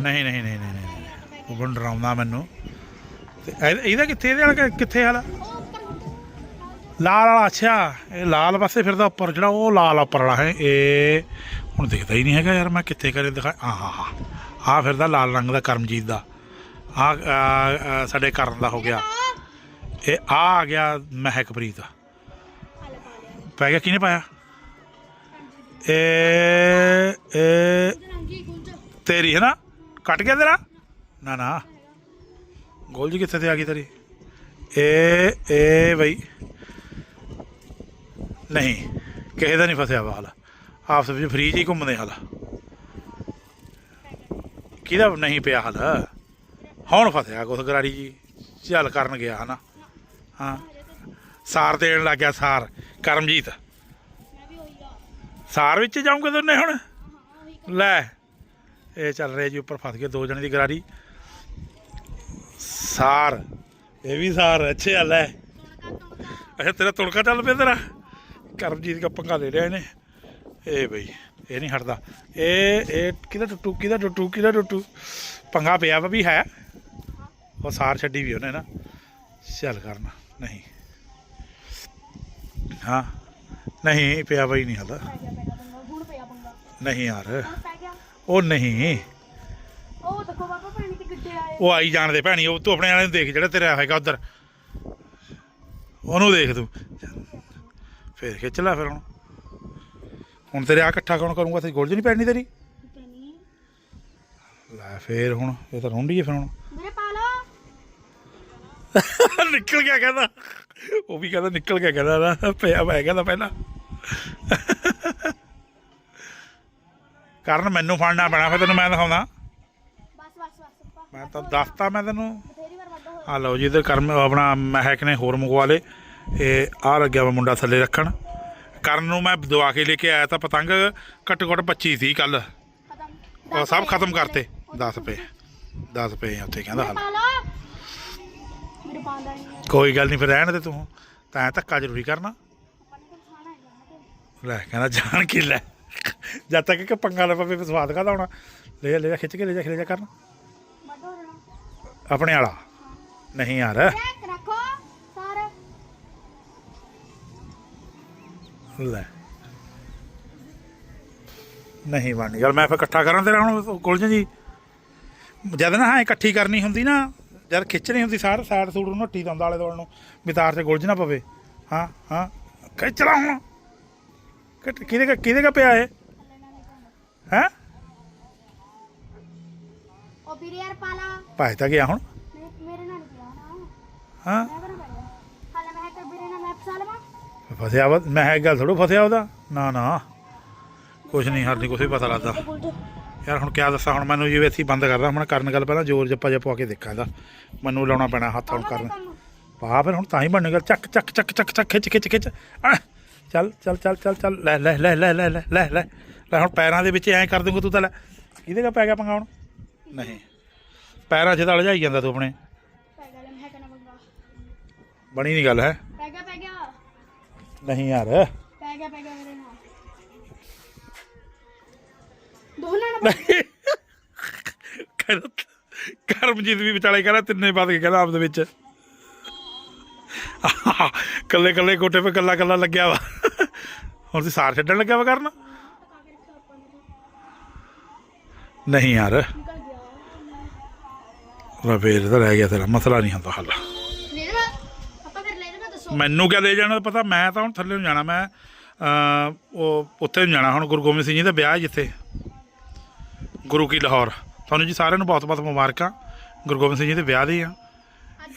ਨਹੀਂ ਨਹੀਂ ਨਹੀਂ ਨਹੀਂ ਉਹ ਬਣ ਡਰਾਉਂਦਾ ਮੈਨੂੰ। ਤੇ ਇਹਦਾ ਕਿੱਥੇ, ਇਹਦੇ ਵਾਲਾ ਕਿੱਥੇ ਹਾਲਾ ਲਾਲ ਵਾਲਾ, ਅੱਛਾ, ਇਹ ਲਾਲ ਪਾਸੇ ਫਿਰਦਾ ਉੱਪਰ, ਜਿਹੜਾ ਉਹ ਲਾਲ ਉੱਪਰ ਵਾਲਾ ਹੈ, ਇਹ ਹੁਣ ਦਿਖਦਾ ਹੀ ਨਹੀਂ ਹੈਗਾ ਯਾਰ, ਮੈਂ ਕਿੱਥੇ ਕਰੇ ਦਿਖਾ ਆ ਹਾਂ ਹਾਂ ਆ ਫਿਰਦਾ ਲਾਲ ਰੰਗ ਦਾ ਕਰਮਜੀਤ ਦਾ। ਆ ਸਾਡੇ ਕਰਨ ਦਾ ਹੋ ਗਿਆ। ਇਹ ਆ ਆ ਗਿਆ ਮਹਿਕਪ੍ਰੀਤ। ਪੈ ਗਿਆ, ਕਿਹਨੇ ਪਾਇਆ? ਇਹ ਇਹ ਤੇਰੀ ਹੈ ਨਾ? ਕੱਟ ਗਿਆ ਤੇਰਾ? ਨਾ ਨਾ। ਗੋਲ ਜੀ ਕਿੱਥੇ ਤੇ ਆ ਗਈ ਤੇਰੀ? ਇਹ ਇਹ ਬਈ ਨਹੀਂ, ਕਿਸੇ ਦਾ ਨਹੀਂ ਫਸਿਆ ਵਾ ਹਾਲ। ਆਪਸ ਵਿੱਚ ਫ੍ਰੀ 'ਚ ਹੀ ਘੁੰਮਦੇ ਹਾਲ। ਕਿਹਦਾ ਨਹੀਂ ਪਿਆ ਹਾਲ? ਹੁਣ ਫਸਿਆ ਕੁਛ ਗਰਾਰੀ ਜੀ, ਚੱਲ ਕਰਨ ਗਿਆ ਹਨਾ। ਹਾਂ। ਸਾਰ ਦੇਣ ਲੱਗ ਗਿਆ ਸਾਰ, ਕਰਮਜੀਤ। ਸਾਰ ਵਿੱਚ ਜਾਉਂਗੇ ਦੋਨੇ ਹੁਣ? ਲੈ, ਇਹ ਚੱਲ ਰਿਹਾ ਜੀ ਉੱਪਰ ਫਸ ਗਏ ਦੋ ਜਣੇ ਦੀ ਗਰਾਰੀ। ਸਾਰ, ਇਹ ਵੀ ਸਾਰ, ਅੱਛੇ ਹੱਲ ਹੈ ਅੱਛਾ, ਤੇਰਾ ਤੁੜਕਾ ਚੱਲ ਪਿਆ ਤੇਰਾ? ਕਰਮਜੀਤ ਦਾ ਪੰਗਾ ਲੈ ਲਿਆ ਇਹਨੇ। ਇਹ ਬਈ ਇਹ ਨਹੀਂ ਹਟਦਾ। ਇਹ ਇਹ ਕਿਹਦਾ ਟੁੱਟੂ ਕਿਹਦਾ ਟੁੱਟੂ ਕਿਹਦਾ ਟੁੱਟੂ? ਪੰਗਾ ਪਿਆ ਵਾ ਵੀ ਹੈ। ਉਹ ਸਾਰ ਛੱਡੀ ਵੀ ਉਹਨੇ ਨਾ। ਚੱਲ ਕਰਨਾ। ਨਹੀਂ। ਹਾਂ। ਨਹੀਂ ਪਿਆ ਬਈ ਨਹੀਂ ਹਲਾ ਨਹੀਂ ਯਾਰ। ਉਹ ਨਹੀਂ। ਉਹ ਦੇਖੋ ਬਾਬਾ ਪਾਣੀ ਤੇ ਗਿੱਟੇ ਆਏ। ਉਹ ਆਈ ਜਾਣਦੇ ਭੈਣੀ ਉਹ ਤੂੰ ਆਪਣੇ ਵਾਲੇ ਨੂੰ ਦੇਖ ਜਿਹੜਾ ਤੇਰਾ ਹੈਗਾ ਉਧਰ। ਉਹਨੂੰ ਦੇਖ ਤੂੰ। ਫੇਰ ਖਿੱਚ ਲੈ ਫਿਰ ਹੁਣ। ਹੁਣ ਤੇਰੇ ਆ ਇਕੱਠਾ ਕੌਣ ਕਰੂੰਗਾ? ਤੇ ਗੋਲਜ ਨਹੀਂ ਪੈਣੀ ਤੇਰੀ? ਪੈਣੀ ਲੈ ਫੇਰ ਹੁਣ ਇਹ ਤਾਂ ਰੁੰਡੀ ਹੈ ਫਿਰ ਹੁਣ। ਮੇਰੇ ਪਾ ਲਓ। ਨਿਕਲ ਗਿਆ ਕਹਿੰਦਾ। ਉਹ ਵੀ ਕਹਿੰਦਾ ਨਿਕਲ ਗਿਆ ਕਹਿੰਦਾ ਨਾ ਪਿਆ ਮੈਂ ਕਹਿੰਦਾ ਪਹਿਲਾਂ। ਕਰਨ ਮੈਨੂੰ ਫੜਨਾ ਪੈਣਾ ਫਿਰ ਤੈਨੂੰ ਮੈਂ ਦਿਖਾਉਂਦਾ ਬਸ ਬਸ ਬਸ ਮੈਂ ਤਾਂ ਦੱਸਤਾ ਮੈਂ ਤੈਨੂੰ। ਬਥੇਰੀ ਵਾਰ ਵੱਡਾ ਹੋ ਆ ਲਓ ਜੀ ਇਧਰ ਕਰਮ ਆਪਣਾ ਮਹਿਕ ਨੇ ਹੋਰ ਮੰਗਵਾ ਲੇ ਇਹ ਆ ਲੱਗਿਆ ਵਾ ਮੁੰਡਾ ਥੱਲੇ ਰੱਖਣ। ਕਰਨ ਨੂੰ ਮੈਂ ਦਵਾ ਕੇ ਲੈ ਕੇ ਆਇਆ ਤਾਂ ਪਤੰਗ ਘੱਟੋ ਘੱਟ 25 ਸੀ ਕੱਲ ਸਭ ਖਤਮ ਕਰਤੇ। 10 ਪਏ। 10 ਪਏ ਆ ਉੱਥੇ ਕਹਿੰਦਾ ਹਾਲ। ਕੋਈ ਗੱਲ ਨਹੀਂ ਫਿਰ ਰਹਿਣ ਦੇ ਤੂੰ। ਤਾਂ ਐਂ ਧੱਕਾ ਜ਼ਰੂਰੀ ਕਰਨਾ। ਲੈ ਕਹਿੰਦਾ ਜਾਣ ਕੇ ਲੈ। ਜਦ ਤੱਕ ਕਿ ਪੰਗਾ ਲੈ ਪਵੇ ਸਵਾਦ ਕਾਹਦਾ ਹੋਣਾ ਲੈ ਲੈ ਖਿੱਚ ਕੇ ਲੈ ਜਾ ਖਿੱਚ ਜਾ ਕਰਨ। ਆਪਣੇ ਵਾਲਾ। ਨਹੀਂ ਯਾਰ। ਲੈ। ਨਹੀਂ ਬਣਨੀ ਯਾਰ ਮੈਂ ਫਿਰ ਇਕੱਠਾ ਕਰਾਂ ਤੇਰਾ ਹੁਣ ਕੁਲਜ ਜੀ। ਜਦ ਨਾ ਹਾਂ ਇਕੱਠੀ ਕਰਨੀ ਹੁੰਦੀ ਨਾ ਜਦ ਖਿੱਚਣੀ ਹੁੰਦੀ ਸਾਰ ਸਾਈਡ ਸੂਟ ਨੂੰ ਨੱਟੀ ਦਾ ਹੁੰਦਾ ਆਲੇ ਦੁਆਲੇ ਨੂੰ ਵਿਤਾਰ ਤੇ ਗੁਲਜ ਨਾ ਪਵੇ। ਹਾਂ ਹਾਂ ਖਿੱਚ ਲਾ ਹੁਣ ਕਿਹਦੇ ਕਾ ਕਿਹਦੇ ਕਾ ਪਿਆ ਇਹ? ਹੈ? ਉਹ ਵੀਰੇ ਯਾਰ ਪਾ ਲਾ ਭਾਈ ਤਾਂ ਗਿਆ ਹੁਣ। ਮੇਰੇ ਨਾਲ ਨਾ। ਹਾਂ ਮੈਂ ਬਣਾ ਪਾਇਆ ਹਾਲੇ ਮੈਂ ਕਰ ਵੀਰੇ ਨਾਲ ਮੈਂ ਫਸਾ ਲਵਾਂ ਫਸਿਆ ਵਾ ਮੈਂ ਇਹ ਗੱਲ ਥੋੜੋ ਫਸਿਆ ਉਹਦਾ? ਨਾ ਨਾ। ਕੁਛ ਨਹੀਂ ਹਰ ਨਹੀਂ ਕੁਛ ਵੀ ਪਤਾ ਲੱਗਦਾ। ਯਾਰ ਹੁਣ ਕਿਆ ਦੱਸਾਂ ਹੁਣ ਮੈਨੂੰ ਜਿਵੇਂ ਅਸੀਂ ਬੰਦ ਕਰਦਾ ਹੁਣ ਕਰਨ ਗੱਲ ਪਹਿਲਾਂ ਜ਼ੋਰ ਜੱਪਾ ਜਿਹਾ ਪਵਾ ਕੇ ਦੇਖਾਂ ਇਹਦਾ। ਮੈਨੂੰ ਲਾਉਣਾ ਪੈਣਾ ਹੱਥ ਹੁਣ ਕਰਨ। ਪਾ ਫਿਰ ਹੁਣ ਤਾਂ ਹੀ ਬਣੇਗਾ ਚੱਕ ਚੱਕ ਚੱਕ ਚੱਕ ਚੱਕ ਖਿੱਚ ਖਿੱਚ ਖਿੱਚ। ਚੱਲ ਚੱਲ ਚੱਲ ਚੱਲ ਚੱਲ ਲੈ ਲੈ ਲੈ ਲੈ ਲੈ ਲੈ ਲੈ ਲੈ। ਲੈ ਹੁਣ ਪੈਰਾਂ ਦੇ ਵਿੱਚ ਐਂ ਕਰ ਦੂੰਗਾ ਤੂੰ ਤਾਂ ਲੈ। ਕਿਹਦੇ ਕਾ ਪੈ ਗਿਆ ਪੰਗਾ ਹੁਣ? ਨਹੀਂ। ਪੈਰਾਂ 'ਚ ਤਾਂ ਅਲਝਾਈ ਜਾਂਦਾ ਤੂੰ ਆਪਣੇ। ਬਣੀ ਨਹੀਂ ਗੱਲ ਹੈ। ਨਹੀਂ ਯਾਰ। ਪੈ ਗਿਆ ਪੈ ਗਿਆ ਮੇਰੇ ਨਾਲ। ਦੋਨਾਂ ਨਾਲ ਕਹਿੰਦਾ ਕਰਮਜੀਤ ਵੀ ਵਿਚਾਲੇ ਕਹਿੰਦਾ ਤਿੰਨੇ ਵੱਧ ਕੇ ਕਹਿੰਦਾ ਆਪਸ ਵਿੱਚ। ਕੱਲੇ ਕੱਲੇ ਕੋਟੇ 'ਤੇ ਕੱਲਾ ਕੱਲਾ ਲੱਗਿਆ ਵਾ। ਹੁਣ ਤੁਸੀਂ ਸਾਰ ਛੱਡਣ ਲੱਗਿਆ ਵਾ ਕਰਨ। ਨਹੀਂ ਯਾਰ। ਫੇਰ ਤਾਂ ਰਹਿ ਗਿਆ ਤੇਰਾ ਮਸਲਾ ਨਹੀਂ ਹੁੰਦਾ ਹੱਲ। ਮੈਨੂੰ ਕਿਆ ਦੇ ਜਾਣਾ ਪਤਾ? ਮੈਂ ਤਾਂ ਹੁਣ ਥੱਲੇ ਨੂੰ ਜਾਣਾ, ਮੈਂ ਉਹ ਉੱਥੇ ਨੂੰ ਜਾਣਾ ਹੁਣ ਗੁਰੂ ਗੋਬਿੰਦ ਸਿੰਘ ਜੀ ਦਾ ਵਿਆਹ ਜਿੱਥੇ। ਗੁਰੂ ਕੀ ਲਾਹੌਰ। ਤੁਹਾਨੂੰ ਜੀ ਸਾਰਿਆਂ ਨੂੰ ਬਹੁਤ-ਬਹੁਤ ਮੁਬਾਰਕਾਂ। ਗੁਰੂ ਗੋਬਿੰਦ ਸਿੰਘ ਜੀ ਦੇ ਵਿਆਹ ਦੇ ਆ।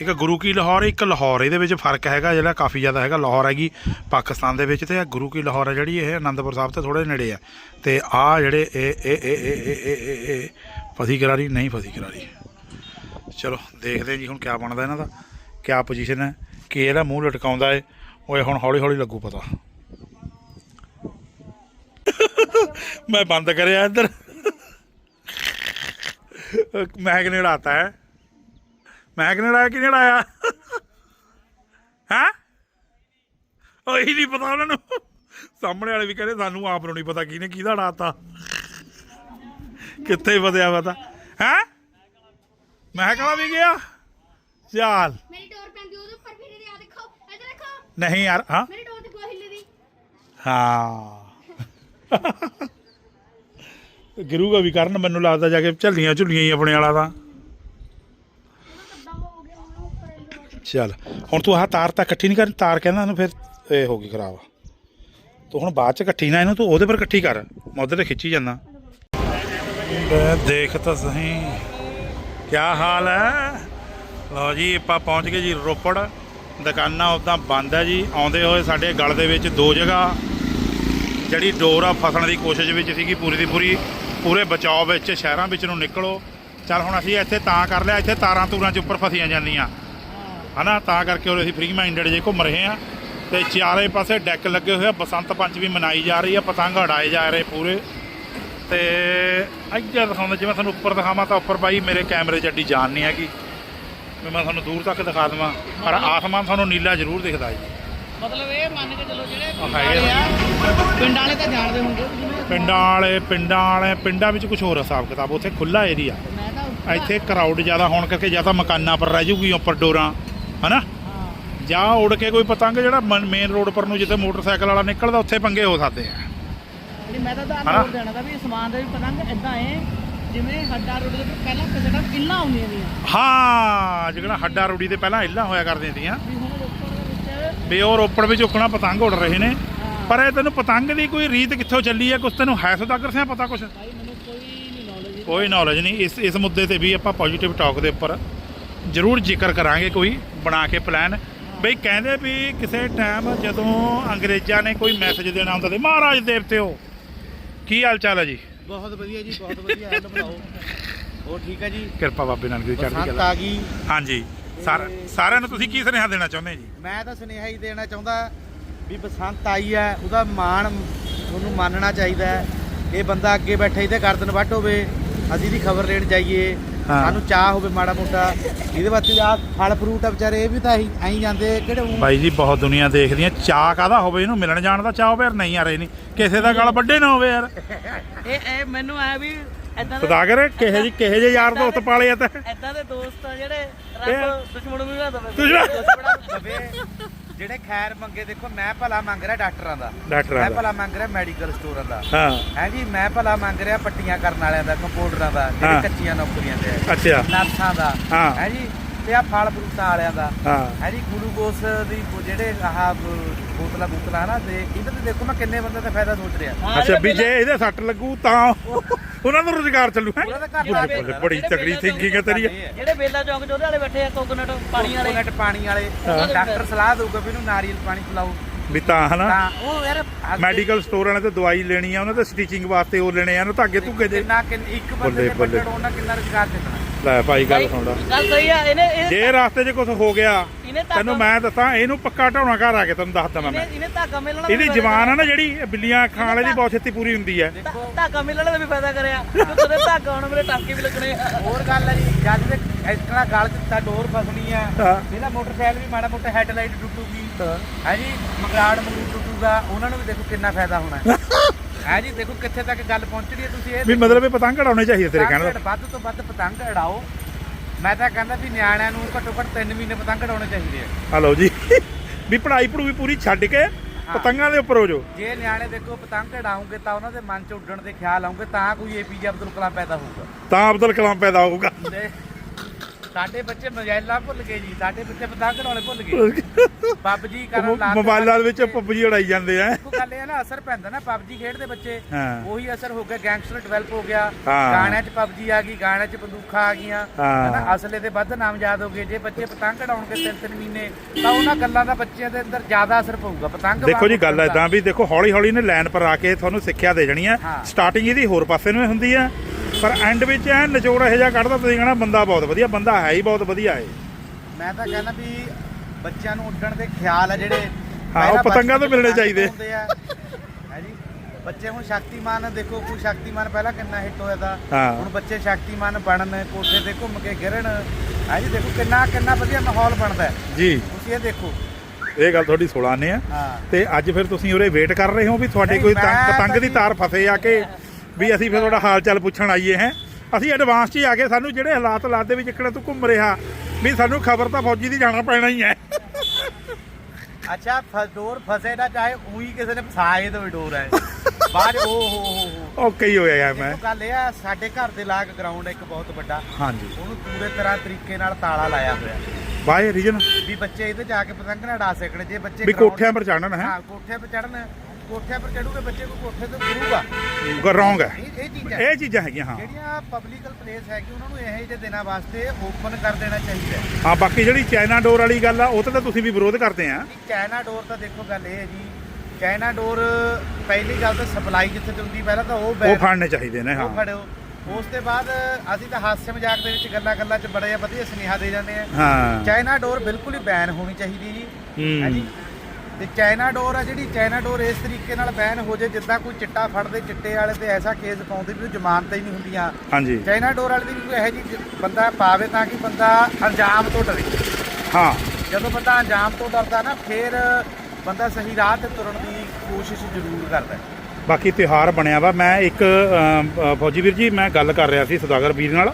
ਇੱਕ ਗੁਰੂ ਕੀ ਲਾਹੌਰ, ਇੱਕ ਲਾਹੌਰ। ਇਹਦੇ ਵਿੱਚ ਫ਼ਰਕ ਹੈਗਾ ਜਿਹੜਾ ਕਾਫੀ ਜ਼ਿਆਦਾ ਹੈਗਾ। ਲਾਹੌਰ ਹੈਗੀ, ਪਾਕਿਸਤਾਨ ਦੇ ਵਿੱਚ ਤੇ ਇਹ ਗੁਰੂ ਕੀ ਲਾਹੌਰ ਹੈ ਜਿਹੜੀ ਇਹ ਅਨੰਦਪੁਰ ਸਾਹਿਬ ਤੋਂ ਥੋੜੇ ਨੇੜੇ ਆ। ਤੇ ਆ ਜਿਹੜੇ ਇਹ ਇਹ ਇਹ ਇਹ, ਇਹ- ਇਹ ਇਹ- ਇਹ ਫਸੀ ਕਰਾਰੀ, ਨਹੀਂ ਫਸੀ ਕਰਾਰੀ। ਚਲੋ, ਦੇਖਦੇ ਜੀ ਹੁਣ ਕਿਆ ਬਣਦਾ ਇਹਨਾਂ ਦਾ, ਕਿਆ ਪੋਜੀਸ਼ਨ ਹੈ। ਕਿ ਇਹਦਾ ਮੂੰਹ ਲਟਕਾਉਂਦਾ ਏ, ਓਏ ਹੁਣ ਹੌਲੀ ਹੌਲੀ ਲੱਗੂ ਪਤਾ। ਮੈਂ ਬੰਦ ਕਰਿਆ ਇੱਧਰ। ਮੈਂ ਕਿਨੇ ਉਡਾਤਾ ਹੈ? ਮੈਂ ਕਿਨੇ ਉਡਾਇਆ ਕਿਨੇ ਉਡਾਇਆ? ਹੈ? ਉਹ ਹੀ ਨਹੀਂ ਪਤਾ ਉਹਨਾਂ ਨੂੰ। ਸਾਹਮਣੇ ਵਾਲੇ ਵੀ ਕਹਿੰਦੇ ਸਾਨੂੰ ਆਪ ਨੂੰ ਨਹੀਂ ਪਤਾ ਕਿਹਨੇ ਕਿਹਦਾ ਉਡਾਤਾ। ਕਿੱਥੇ ਵਧਿਆ ਪਤਾ ਹੈ? ਮੈਂ ਕਹਾਂ ਵੀ ਗਿਆ? ਚਾਲ ਮੇਰੀ ਟੋਰ ਪੈਂਦੀ ਉਹਦੇ ਉੱਪਰ ਵੀਰੇ ਦੇ ਆ ਦੇਖੋ ਇੱਧਰ ਦੇਖੋ ਨਹੀਂ ਯਾਰ ਹਾਂ। ਮੇਰੀ ਟੋਰ ਤੇ ਕੋਈ ਹਿੱਲੇ ਦੀ। ਹਾਂ। ਗਿਰੂਗਾ ਵੀ ਕਰਨ ਮੈਨੂੰ ਲੱਗਦਾ ਜਾ ਕੇ ਝੱਲੀਆਂ ਝੁੱਲੀਆਂ ਹੀ ਆਪਣੇ ਵਾਲਾ ਤਾਂ। ਗਿਆ ਚੱਲ ਹੁਣ ਤੂੰ ਆਹ ਤਾਰ ਤਾਂ ਇਕੱਠੀ ਨਹੀਂ ਕਰਨੀ ਤਾਰ ਕਹਿੰਦਾ ਇਹਨੂੰ ਫਿਰ ਇਹ ਹੋ ਗਈ ਖਰਾਬ। ਤੂੰ ਹੁਣ ਬਾਅਦ ਚ ਇਕੱਠੀ ਨਾ ਇਹਨੂੰ ਤੂੰ ਉਹਦੇ ਪਰ ਇਕੱਠੀ ਕਰ ਮੈਂ ਤੇ ਖਿੱਚੀ ਜਾਂਦਾ। ਦੇਖ ਤਾਂ ਸਹੀ। ਕੀ ਹਾਲ ਹੈ? ਲਓ ਜੀ ਆਪਾਂ ਪਹੁੰਚ ਗਏ ਜੀ ਰੋਪੜ। ਦੁਕਾਨਾਂ ਉਦਾਂ ਬੰਦ ਹੈ ਜੀ। ਆਉਂਦੇ ਹੋਏ ਸਾਡੇ ਗਲ ਦੇ ਵਿੱਚ ਦੋ ਜਗ੍ਹਾ ਜਿਹੜੀ ਡੋਰ ਆ ਫਸਣ ਦੀ ਕੋਸ਼ਿਸ਼ ਵਿੱਚ ਸੀਗੀ ਪੂਰੀ ਦੀ ਪੂਰੀ। ਪੂਰੇ ਬਚਾਓ ਵਿੱਚ ਸ਼ਹਿਰਾਂ ਵਿੱਚ ਨੂੰ ਨਿਕਲੋ। ਚੱਲ ਹੁਣ ਅਸੀਂ ਇੱਥੇ ਤਾਂ ਕਰ ਲਿਆ, ਇੱਥੇ ਤਾਰਾਂ ਤੂਰਾਂ 'ਚ ਉੱਪਰ ਫਸੀਆਂ ਜਾਂਦੀਆਂ। ਹਨਾ? ਤਾਂ ਕਰਕੇ ਉਹ ਅਸੀਂ ਫ੍ਰੀ ਮਾਈਂਡਡ ਜੇ ਘੁੰਮ ਰਹੇ ਆ ਤੇ ਚਾਰੇ ਪਾਸੇ ਡੈਕ ਲੱਗੇ ਹੋਏ ਆ। ਬਸੰਤ ਪੰਚਮੀ ਮਨਾਈ ਜਾ ਰਹੀ ਆ, ਪਤੰਗ ਉਡਾਏ ਜਾ ਰਹੇ ਪੂਰੇ। ਤੇ ਇੱਧਰ ਦਿਖਾਉਂਦਾ, ਜਿਵੇਂ ਤੁਹਾਨੂੰ ਉੱਪਰ ਦਿਖਾਵਾਂ ਤਾਂ ਉੱਪਰ ਬਾਈ ਮੇਰੇ ਕੈਮਰੇ 'ਚ ਐਡੀ ਜਾਨ ਨਹੀਂ ਹੈਗੀ। ਵੀ ਮੈਂ ਤੁਹਾਨੂੰ ਦੂਰ ਤੱਕ ਦਿਖਾ ਦਵਾਂ ਪਰ ਆਸਮਾਨ ਤੁਹਾਨੂੰ ਨੀਲਾ ਜ਼ਰੂਰ ਦਿਖਦਾ ਜੀ। ਮਤਲਬ ਇਹ ਮੰਨ ਕੇ ਚੱਲੋ ਜਿਹੜੇ ਪਿੰਡ ਹੈਗੇ ਵਾਲੇ ਆ ਪਿੰਡ ਵਾਲੇ ਤਾਂ ਜਾਣਦੇ ਹੋਣਗੇ। ਜਿਵੇਂ ਪਿੰਡਾਂ ਵਾਲੇ ਪਿੰਡਾਂ ਵਾਲੇ ਪਿੰਡਾਂ ਵਿੱਚ ਕੁਝ ਹੋਰ ਹਿਸਾਬ ਕਿਤਾਬ। ਉੱਥੇ ਖੁੱਲਾ ਏਰੀਆ ਮੈਂ ਤਾਂ ਉੱਪਰ- ਇੱਥੇ ਕਰਾਊਡ ਜ਼ਿਆਦਾ ਹੋਣ ਕਰਕੇ ਜਾਂ ਤਾਂ ਮਕਾਨਾਂ ਪਰ ਰਹਿ ਜੂਗੀ ਉੱਪਰ ਡੋਰਾਂ ਹਨਾ? ਹਾਂ। ਜਾਂ ਉੜ ਕੇ ਕੋਈ ਪਤੰਗ ਜਿਹੜਾ ਮੇਨ ਰੋਡ ਪਰ ਨੂੰ ਜਿੱਥੇ ਮੋਟਰਸਾਈਕਲ ਵਾਲਾ ਨਿਕਲਦਾ ਉੱਥੇ ਪੰਗੇ ਹੋ ਸਕਦੇ ਆ। ਜਿਹੜੀ ਮੈਂ ਤਾਂ ਹਨਾ? ਤੁਹਾਨੂੰ ਹੋਰ ਦੇਣਾ ਤਾਂ ਵੀ ਸਮਾਨ ਦੇ ਵੀ ਪਤੰਗ ਇਦਾਂ ਹੈ ਜਿਵੇਂ ਹੱਡਾ ਰੋਡ ਦੇ ਉੱਤੇ ਪਹਿਲਾਂ ਕਿਸੇ ਦਾ ਕਿੱਲਾ ਆਉਂਦੀਆਂ ਦੀਆਂ ਹਾਂ ਜਿਹੜਾ ਹੱਡਾ ਰੂੜੀ ਤੇ ਪਹਿਲਾਂ ਇੱਲਾਂ ਹੋਇਆ ਕਰਦੀਆਂ ਸੀਆਂ ਵੀ ਹੁਣ ਰੋਪੜ ਦੇ ਵਿੱਚ ਵੀ ਉਹ ਰੋਪੜ ਵਿੱਚ ਉੱਕਣਾ ਪਤੰਗ ਉੜ ਰਹੇ ਨੇ। ਪਰ ਇਹ ਤੈਨੂੰ ਪਤੰਗ ਦੀ ਕੋਈ ਰੀਤ ਕਿੱਥੋਂ ਚੱਲੀ ਹੈ ਕੁਛ ਤੈਨੂੰ ਹੈ ਸੁਦਾਗਰ ਸਿਆ ਪਤਾ ਕੁਛ? ਭਾਈ ਮੈਨੂੰ ਕੋਈ ਨਹੀਂ ਨੌਲੇਜ ਕੋਈ ਨੌਲੇਜ ਨਹੀਂ ਇਸ ਇਸ ਮੁੱਦੇ ਤੇ ਵੀ ਆਪਾਂ ਪੋਜੀਟਿਵ ਟਾਕ ਦੇ ਉੱਪਰ ਜ਼ਰੂਰ ਜ਼ਿਕਰ ਕਰਾਂਗੇ ਕੋਈ ਬਣਾ ਕੇ ਪਲਾਨ ਬਈ ਕਹਿੰਦੇ ਵੀ ਕਿਸੇ ਟਾਈਮ ਜਦੋਂ ਅੰਗਰੇਜ਼ਾਂ ਨੇ ਕੋਈ ਮੈਸੇਜ ਦੇਣਾ ਹੁੰਦਾ ਤੇ ਮਹਾਰਾਜ ਦੇਵਤਿਓ ਕੀ ਹਾਲ ਚਾਲ ਹੈ ਜੀ? ਬਹੁਤ ਵਧੀਆ ਜੀ ਬਹੁਤ ਵਧੀਆ ਹੈਲ ਬਣਾਓ। ਹੋਰ ਠੀਕ ਹੈ ਜੀ? ਕਿਰਪਾ ਬਾਬੇ ਨਾਨਕ ਦੀ ਚੜ੍ਹਦੀ ਬਸੰਤ ਕਲਾ। ਆ ਗਈ। ਹਾਂਜੀ। ਸਾਰ- ਸਾਰਿਆਂ ਨੂੰ ਤੁਸੀਂ ਕੀ ਸੁਨੇਹਾ ਦੇਣਾ ਚਾਹੁੰਦੇ ਜੀ? ਮੈਂ ਤਾਂ ਸੁਨੇਹਾ ਹੀ ਦੇਣਾ ਚਾਹੁੰਦਾ ਵੀ ਬਸੰਤ ਆਈ ਹੈ ਉਹਦਾ ਮਾਣ ਤੁਹਾਨੂੰ ਮੰਨਣਾ ਚਾਹੀਦਾ ਹੈ। ਇਹ ਬੰਦਾ ਅੱਗੇ ਬੈਠਾ ਇਹਦੇ ਗਰਦਨ ਵੱਟ ਹੋਵੇ ਅਸੀਂ ਦੀ ਖਬਰ ਲੈਣ ਜਾਈਏ। ਹਾਂ। ਸਾਨੂੰ ਚਾਹ ਹੋਵੇ ਮਾੜਾ ਮੋਟਾ ਇਹਦੇ ਵਾਸਤੇ ਆ ਫਲ ਫਰੂਟ ਆ ਵਿਚਾਰੇ ਇਹ ਵੀ ਤਾਂ ਐਂ ਜਾਂਦੇ ਕਿਹੜੇ ਊਂ? ਬਾਈ ਜੀ ਬਹੁਤ ਦੁਨੀਆ ਦੇਖਦੀ ਹੈ ਚਾਹ ਕਾਦਾ ਹੋਵੇ? ਇਹਨੂੰ ਮਿਲਣ ਜਾਣ ਦਾ ਚਾਹ ਹੋਵੇ ਯਾਰ? ਨਹੀਂ ਯਾਰ ਇਹ ਨਹੀਂ। ਕਿਸੇ ਦਾ ਗਲ ਵੱਡੇ ਨਾ ਹੋਵੇ ਯਾਰ। ਇਹ ਇਹ ਮੈਨੂੰ ਐ ਵੀ ਇਦਾਂ ਦੇ ਸੁਦਾਗਰ ਕਿਹੇ ਜੀ ਕਿਹੇ ਜੇ ਯਾਰ ਦੋਸਤ ਪਾਲੇ ਆ ਤਾਂ। ਇਦਾਂ ਦੇ ਦੋਸਤ ਆ ਜਿਹੜੇ ਰੱਬ ਦੁਸ਼ਮਣ ਨੂੰ ਵੀ ਨਾ ਦਵੇ। ਦੁਸ਼ਮਣ- ਦਵੇ। ਜਿਹੜੇ ਖੈਰ ਮੰਗੇ ਦੇਖੋ ਮੈਂ ਭਲਾ ਮੰਗ ਰਿਹਾ ਡਾਕਟਰਾਂ ਦਾ। ਡਾਕਟਰਾਂ ਮੈਂ ਦਾ। ਭਲਾ ਮੰਗ ਰਿਹਾ ਮੈਡੀਕਲ ਸਟੋਰਾਂ ਦਾ। ਹਾਂ। ਹੈ ਜੀ ਮੈਂ ਭਲਾ ਮੰਗ ਰਿਹਾ ਪੱਟੀਆਂ ਕਰਨ ਵਾਲਿਆਂ ਦਾ ਕੰਪਾਊਂਡਰਾਂ ਦਾ ਹਾਂ। ਜਿਹੜੇ ਕੱਚੀਆਂ ਨੌਕਰੀਆਂ ਤੇ। ਹੈ ਅੱਛਾ। ਨਰਸਾਂ ਦਾ। ਹਾਂ। ਹੈ ਜੀ ਤੇ ਆ ਫਲ ਫਰੂਟਾਂ ਵਾਲਿਆਂ ਦਾ। ਹਾਂ। ਹੈ ਜੀ ਗਲੂਕੋਸ ਦੀ ਜਿਹੜੇ ਆਹ ਬੋਤਲਾਂ ਬੋਤਲਾਂ ਨਾ ਤੇ ਇਹਦੇ ਤੇ ਦੇਖੋ ਮੈਂ ਕਿੰਨੇ ਬੰਦੇ ਦਾ ਫਾਇਦਾ ਸੋਚ ਰਿਹਾ। ਅੱਛਾ ਵੀ ਜੇ ਇਹਦੇ ਸੱਟ ਲੱਗੂ ਤਾਂ ਉਹਨਾਂ ਦਾ ਰੁਜ਼ਗਾਰ ਚੱਲੂ ਹੈ? ਉਹਨਾਂ ਦਾ ਘਰ ਦਾ ਬੜੀ- ਬੜੀ ਤਕੜੀ ਥਿੰਕਿੰਗ ਹੈ ਤੇਰੀ। ਜਿਹੜੇ ਬੇਲਾ ਚੌਂਕ 'ਚ ਉਹਦੇ ਵਾਲੇ ਬੈਠੇ ਆ ਕੋਕੋਨਟ ਪਾਣੀ ਵਾਲੇ। ਕੋਕੋਨਟ ਪਾਣੀ ਵਾਲੇ। ਹਾਂ। ਡਾਕਟਰ ਸਲਾਹ ਦਊਗਾ ਵੀ ਇਹਨੂੰ ਨਾਰੀਅਲ ਪਾਣੀ ਪਿਲਾਓ। ਵੀ ਤਾਂ ਹਨਾ? ਤਾਂ ਉਹ ਯਾਰ ਮੈਡੀਕਲ ਸਟੋਰ ਵਾਲੇ ਤੇ ਦਵਾਈ ਲੈਣੀ ਆ ਉਹਨਾਂ ਤੇ ਸਟਿਚਿੰਗ ਵਾਸਤੇ ਉਹ ਲੈਣੇ ਆ ਨਾ ਧਾਗੇ ਧੁੱਗੇ ਦੇ ਕਿੰਨਾ ਕਿੰਨ ਇੱਕ ਬੰਦੇ ਬੱਲੇ, ਦੇ ਬੱਲੇ। ਉਹਨਾਂ ਕਿੰਨਾ ਰੁਜ਼ਗਾਰ ਦੇਣਾ ਲੈ ਭਾਈ ਗੱਲ ਸੁਣਦਾ ਗੱਲ ਸਹੀ ਆ ਇਹਨੇ ਇਹ ਜੇ ਰਾਸਤੇ 'ਚ ਕੁਝ ਹੋ ਗਿਆ ਇਹਨੇ ਧਾਗਾ- ਤੈਨੂੰ ਮੈਂ ਦੱਸਾਂ ਇਹਨੂੰ ਪੱਕਾ ਢਾਉਣਾ ਘਰ ਆ ਕੇ ਤੈਨੂੰ ਦੱਸ ਦਵਾਂ ਮੈਂ। ਇਹਨੇ ਇਹਨੇ ਧਾਗਾ ਮਿਲਣਾ ਇਹਦੀ ਜਵਾਨ ਆ ਨਾ ਜਿਹੜੀ ਇਹ ਬਿੱਲੀਆਂ ਖਾਣ ਵਾਲੇ ਦੀ ਬਹੁਤ ਛੇਤੀ ਪੂਰੀ ਹੁੰਦੀ ਹੈ। ਧਾਗਾ ਮਿਲਣ ਦਾ ਵੀ ਫਾਇਦਾ ਕਰਿਆ। ਕਦੇ ਧਾਗਾ ਹੁਣ ਮੇਰੇ ਟਾਂਕੇ ਵੀ ਲੱਗਣੇ ਆ। ਹੋਰ ਗੱਲ ਹੈ ਜੀ ਜਦ ਦੇ ਇਤਨਾ ਗਲ ਚ ਤਾਂ ਡੋਰ ਫਸਣੀ ਆ। ਹਾਂ। ਇਹਦਾ ਮੋਟਰਸਾਈਕਲ ਵੀ ਮਾੜਾ ਮੋਟਾ ਹੈਡਲਾਈਟ ਟੁੱਟੂਗੀ। ਹਾਂ। ਜੀ ਮਗਰਾੜ ਮਗਰੂ ਟੁੱਟੂਗਾ। ਉਹਨਾਂ ਨੂੰ ਵੀ ਦੇਖੋ ਕਿੰਨਾ ਫਾਇਦਾ ਹੋਣਾ ਹੈ। ਹੈ ਜੀ ਦੇਖੋ ਕਿੱਥੇ ਤੱਕ ਗੱਲ ਪਹੁੰਚਣੀ ਹੈ ਤੁਸੀਂ ਇਹ ਵੀ ਮਤਲਬ ਇਹ ਪਤੰਗ ਉਡਾਉਣੇ ਚਾਹੀਦੇ ਤੇਰੇ ਕਹਿਣ ਪਤੰਗ ਦਾ ਵੱਧ ਤੋਂ ਵੱਧ ਪਤੰਗ ਉਡਾਓ। ਮੈਂ ਤਾਂ ਕਹਿੰਦਾ ਵੀ ਨਿਆਣਿਆਂ ਨੂੰ ਘੱਟੋ ਘੱਟ 3 ਮਹੀਨੇ ਪਤੰਗ ਉਡਾਉਣੇ ਚਾਹੀਦੇ ਆ। ਹਲੋ ਜੀ। ਵੀ ਪੜ੍ਹਾਈ ਪੜੂਈ ਪੂਰੀ ਛੱਡ ਕੇ ਪਤੰਗਾਂ ਦੇ ਉੱਪਰ ਹੋ ਜਾਓ। ਜੇ ਨਿਆਣੇ ਦੇਖੋ ਪਤੰਗ ਉਡਾਉਂਗੇ ਤਾਂ ਉਹਨਾਂ ਦੇ ਮਨ 'ਚ ਉੱਡਣ ਦੇ ਖਿਆਲ ਆਉਂਗੇ ਤਾਂ ਕੋਈ ਏਪੀਜੇ ਅਬਦੁਲ ਕਲਾਮ ਪੈਦਾ ਹੋਊਗਾ। ਤਾਂ ਅਬਦੁਲ ਕਲਾਮ ਪੈਦਾ ਹੋਊਗਾ। ਸਾਡੇ ਬੱਚੇ ਮੋਬਾਈਲਾਂ ਭੁੱਲ ਗਏ ਜੀ ਸਾਡੇ ਬੱਚੇ ਪਤੰਗ ਉਡਾਉਣੇ ਭੁੱਲ ਗਏ। ਪਬਜੀ ਕਰਨ ਲੱਗ ਮੋਬਾਈਲਾਂ ਦੇ ਵਿੱਚ ਪਬਜੀ ਉਡਾਈ ਜਾਂਦੇ ਆ। ਇੱਕੋ ਗੱਲ ਇਹ ਨਾ ਅਸਰ ਪੈਂਦਾ ਨਾ ਪਬਜੀ ਖੇਡਦੇ ਬੱਚੇ। ਉਹੀ ਅਸਰ ਹੋ ਗਿਆ ਗੈਂਗਸਟਰ ਡਿਵੈਲਪ ਹੋ ਗਿਆ। ਗਾਣਿਆਂ 'ਚ ਪਬਜੀ ਆ ਗਈ ਗਾਣਿਆਂ 'ਚ ਬੰਦੂਕਾਂ ਆ ਗਈਆਂ। ਹਨਾ ਅਸਲੇ ਦੇ ਵੱਧ ਨਾਮਯਾਦ ਹੋ ਗਏ। ਜੇ ਬੱਚੇ ਪਤੰਗ ਉਡਾਉਣਗੇ ਤਿੰਨ ਤਿੰਨ ਮਹੀਨੇ ਤਾਂ ਉਹਨਾਂ ਗੱਲਾਂ ਦਾ ਬੱਚਿਆਂ ਦੇ ਅੰਦਰ ਜ਼ਿਆਦਾ ਅਸਰ ਪਊਗਾ। ਪਤੰਗ ਦੇਖੋ ਜੀ ਗੱਲ। ਐਦਾਂ ਵੀ ਦੇਖੋ ਹੌਲੀ ਹੌਲੀ ਨੇ ਲਾਈਨ ਪਰ ਆ ਕੇ ਤੁਹਾਨੂੰ ਸਿੱਖਿਆ ਦੇ ਜਾਣੀ ਆ। ਸਟਾਰਟਿੰਗ ਇਹਦੀ ਹੋਰ ਪਾਸੇ ਨੂੰ ਹੁੰਦੀ ਆ। ਪਰ ਐਂਡ ਵਿੱਚ ਐ ਨਿਚੋੜ ਇਹੋ ਜਿਹਾ ਕੱਢਦਾ ਤੁਸੀਂ ਕਹਣਾ ਬੰਦਾ ਬਹੁਤ ਵਧੀਆ ਬੰਦਾ ਹੈ ਹੀ ਬਹੁਤ ਵਧੀਆ ਹੈ ਮੈਂ ਤਾਂ ਕਹਿੰਦਾ ਵੀ ਬੱਚਿਆਂ ਨੂੰ ਉੱਡਣ ਦੇ ਖਿਆਲ ਆ ਜਿਹੜੇ ਹਾਂ, ਉਹ ਪਤੰਗਾਂ ਤੋਂ ਮਿਲਣੇ ਚਾਹੀਦੇ। ਹੈ ਜੀ? ਬੱਚੇ ਹੁਣ ਸ਼ਕਤੀਮਾਨ ਦੇਖੋ ਕੋਈ ਸ਼ਕਤੀਮਾਨ ਪਹਿਲਾਂ ਕਿੰਨਾ ਹਿੱਟ ਹੋਇਆ ਦਾ ਹਾਂ। ਹੁਣ ਬੱਚੇ ਸ਼ਕਤੀਮਾਨ ਬਣਨ ਕੋਠੇ ਤੇ ਘੁੰਮ ਕੇ ਗਿਰਨ। ਹੈ ਜੀ ਦੇਖੋ ਕਿੰਨਾ ਕਿੰਨਾ ਵਧੀਆ ਮਾਹੌਲ ਬਣਦਾ ਜੀ। ਤੁਸੀਂ ਇਹ ਦੇਖੋ। ਇਹ ਗੱਲ ਤੁਹਾਡੀ 16 ਆਨੇ ਆ ਤੇ ਅੱਜ ਫਿਰ ਤੁਸੀਂ ਉਰੇ ਵੇਟ ਕਰ ਰਹੇ ਹੋ ਵੀ ਤੁਹਾਡੇ ਕੋਈ ਤਾਂ ਪਤੰਗ ਦੀ ਤਾਰ ਫਸੇ ਆ ਕੇ ਵੀ ਅਸੀਂ ਫਿਰ ਤੁਹਾਡਾ ਹਾਲ ਚਾਲ ਪੁੱਛਣ ਆਈਏ ਹੈ। ਅਸੀਂ ਐਡਵਾਂਸ 'ਚ ਹੀ ਆ ਕੇ ਸਾਨੂੰ ਜਿਹੜੇ ਹਾਲਾਤ ਹਾਲਾਤ ਦੇ ਵਿੱਚ ਇਕੜਾ ਤੂੰ ਘੁੰਮ ਰਿਹਾ ਵੀ ਸਾਨੂੰ ਖਬਰ ਤਾਂ ਫੌਜੀ ਦੀ ਜਾਣਾ ਪੈਣਾ ਹੀ ਹੈ। ਅੱਛਾ ਫ- ਡੋਰ ਫਸੇ ਨਾ ਚਾਹੇ ਉਹੀ ਕਿਸੇ ਨੇ ਫਸਾਏ ਤਾਂ ਡੋਰ ਹੈ। ਬਾਅਦ ਓ ਹੋ ਹੋ ਹੋ ਓਕੇ ਹੀ ਹੋਇਆ ਯਾਰ ਮੈਂ। ਗੱਲ ਇਹ ਆ ਸਾਡੇ ਘਰ ਦੇ ਲਾਗ ਗਰਾਊਂਡ ਇੱਕ ਬਹੁਤ ਵੱਡਾ। ਹਾਂਜੀ। ਉਹਨੂੰ ਪੂਰੇ ਤਰ੍ਹਾਂ ਤਰੀਕੇ ਨਾਲ ਤਾਲਾ ਲਾਇਆ ਹੋਇਆ। ਬਾਏ ਰੀਜਨ ਵੀ ਬੱਚੇ ਇਹਦੇ ਜਾ ਕੇ ਪਤੰਗ ਨਾ ਉਡਾ ਸਕਣ। ਜੇ ਬੱਚੇ ਵੀ ਕੋਠਿਆਂ ਪਰ ਚੜਨ ਹੈ। ਹਾਂ ਕੋਠੇ 'ਤੇ ਚੜਨ ਕੋਠੇ 'ਤੇ ਚੜੂਗੇ ਬੱਚੇ ਕੋ ਕੋਠੇ ਤੋਂ ਗਿਰੂਗਾ ਰੌਂਗ ਹੈ। ਇਹ ਇਹ ਚੀਜ਼ਾਂ ਇਹ ਚੀਜ਼ਾਂ ਹੈਗੀਆਂ ਹਾਂ। ਜਿਹੜੀਆਂ ਪਬਲਿਕਲ ਪਲੇਸ ਹੈਗੀ ਉਹਨਾਂ ਨੂੰ ਇਹੋ ਜਿਹੇ ਦਿਨਾਂ ਵਾਸਤੇ ਓਪਨ ਕਰ ਦੇਣਾ ਚਾਹੀਦਾ ਹੈ। ਹਾਂ ਬਾਕੀ ਜਿਹੜੀ ਚਾਈਨਾ ਡੋਰ ਵਾਲੀ ਗੱਲ ਆ ਉਹ ਤੇ ਤਾਂ ਤੁਸੀਂ ਵੀ ਵਿਰੋਧ ਕਰਦੇ ਆ। ਕਿ ਚਾਈਨਾ ਡੋਰ ਤਾਂ ਦੇਖੋ ਗੱਲ ਇਹ ਹੈ ਜੀ। ਚਾਈਨਾ ਡੋਰ ਪਹਿਲੀ ਗੱਲ ਤਾਂ ਸਪਲਾਈ ਜਿੱਥੇ ਤੋਂ ਹੁੰਦੀ ਪਹਿਲਾਂ ਤਾਂ ਉਹ ਉਹ ਬੈਨ ਫੜਨੇ ਚਾਹੀਦੇ ਨੇ ਹਾਂ। ਉਹ ਫੜਿਓ। ਉਸ ਤੋਂ ਬਾਅਦ ਅਸੀਂ ਤਾਂ ਹਾਸੇ ਮਜ਼ਾਕ ਦੇ ਵਿੱਚ ਗੱਲਾਂ ਗੱਲਾਂ 'ਚ ਬੜੇ ਵਧੀਆ ਸੁਨੇਹਾ ਦੇ ਜਾਂਦੇ ਆ। ਹਾਂ। ਚਾਈਨਾ ਡੋਰ ਬਿਲਕੁਲ ਹੀ ਬੈਨ ਹੋਣੀ ਚਾਹੀਦੀ ਜੀ। ਹੂੰ। ਹਾਂਜੀ ਤੇ ਚਾਈਨਾ ਡੋਰ ਆ ਜਿਹੜੀ ਚਾਈਨਾ ਡੋਰ ਇਸ ਤਰੀਕੇ ਨਾਲ ਬੈਨ ਹੋ ਜੇ ਜਿੱਦਾਂ ਕੋਈ ਚਿੱਟਾ ਫੜਦੇ ਚਿੱਟੇ ਵਾਲੇ ਤੇ ਐਸਾ ਕੇਸ ਪਾਉਂਦੇ ਵੀ ਉਹ ਜ਼ਮਾਨਤਾਂ ਹੀ ਨਹੀਂ ਹੁੰਦੀਆਂ। ਹਾਂਜੀ। ਚਾਈਨਾ ਡੋਰ ਵਾਲੇ ਦੀ ਵੀ ਕੋਈ ਇਹੋ ਜਿਹੀ ਬੰਦਾ ਪਾਵੇ ਤਾਂ ਕਿ ਬੰਦਾ ਅੰਜਾਮ ਤੋਂ ਡਰੇ। ਹਾਂ। ਜਦੋਂ ਬੰਦਾ ਅੰਜਾਮ ਤੋਂ ਡਰਦਾ ਨਾ ਫਿਰ ਬੰਦਾ ਸਹੀ ਰਾਹ ਤੇ ਤੁਰਨ ਦੀ ਕੋਸ਼ਿਸ਼ ਜ਼ਰੂਰ ਕਰਦਾ। ਬਾਕੀ ਤਿਉਹਾਰ ਬਣਿਆ ਵਾ। ਮੈਂ ਇੱਕ ਫੌਜੀ ਵੀਰ ਜੀ ਮੈਂ ਗੱਲ ਕਰ ਰਿਹਾ ਸੀ ਸੁਦਾਗਰ ਵੀਰ ਨਾਲ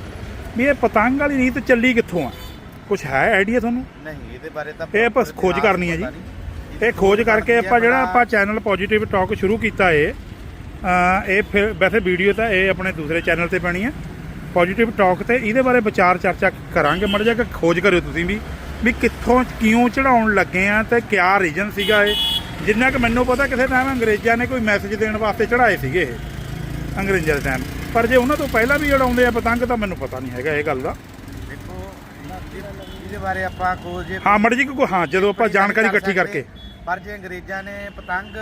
ਵੀ ਇਹ ਪਤੰਗ ਵਾਲੀ ਰੀਤ ਚੱਲੀ ਕਿੱਥੋਂ ਆ? ਕੁਝ ਹੈ ਆਈਡੀਆ ਤੁਹਾਨੂੰ? ਨਹੀਂ ਇਹਦੇ ਬਾਰੇ ਤਾਂ ਇਹ proper ਖੋਜ ਕਰਨੀ ਹੈ ਜੀ। ਇਹ ਖੋਜ ਕਰਕੇ ਆਪਾਂ ਜਿਹੜਾ ਆਪਾਂ ਚੈਨਲ ਪੋਜੀਟਿਵ ਟਾਕ ਸ਼ੁਰੂ ਕੀਤਾ ਏ ਇਹ ਫਿਰ ਵੈਸੇ ਵੀਡੀਓ ਤਾਂ ਇਹ ਆਪਣੇ ਦੂਸਰੇ ਚੈਨਲ ਤੇ ਪੈਣੀ ਹੈ ਪੋਜੀਟਿਵ ਟਾਕ ਤੇ ਇਹਦੇ ਬਾਰੇ ਵਿਚਾਰ ਚਰਚਾ ਕਰਾਂਗੇ ਮੜ ਜਾ ਕੇ ਖੋਜ ਕਰਿਓ ਤੁਸੀਂ ਵੀ ਵੀ ਕਿੱਥੋਂ ਕਿਉਂ ਚੜਾਉਣ ਲੱਗੇ ਆ ਤੇ ਕਿਆ ਰੀਜਨ ਸੀਗਾ ਇਹ। ਜਿੰਨਾ ਕਿ ਮੈਨੂੰ ਪਤਾ ਕਿਸੇ ਟਾਈਮ ਅੰਗਰੇਜ਼ਾਂ ਨੇ ਕੋਈ ਮੈਸੇਜ ਦੇਣ ਵਾਸਤੇ ਚੜਾਏ ਸੀਗੇ ਇਹ ਅੰਗਰੇਜ਼ਾਂ ਦੇ ਟਾਈਮ ਪਰ ਜੇ ਉਹਨਾਂ ਤੋਂ ਪਹਿਲਾਂ ਵੀ ਉਡਾਉਂਦੇ ਆ ਪਤੰਗ ਤਾਂ ਮੈਨੂੰ ਪਤਾ ਨਹੀਂ ਹੈਗਾ ਇਹ ਗੱਲ ਦਾ। ਦੇਖੋ ਇਹ- ਇਹਦੇ ਬਾਰੇ ਆਪਾਂ ਖੋਜ ਜੇ ਹਾਂ ਮੜ ਜੀ ਕੋ ਹਾਂ ਜਦੋਂ ਆਪਾਂ ਜਾਣਕਾਰੀ ਕਰ ਇਕੱਠੀ। ਕਰਕੇ। ਪਰ ਜੇ ਅੰਗਰੇਜ਼ਾਂ ਨੇ ਪਤੰਗ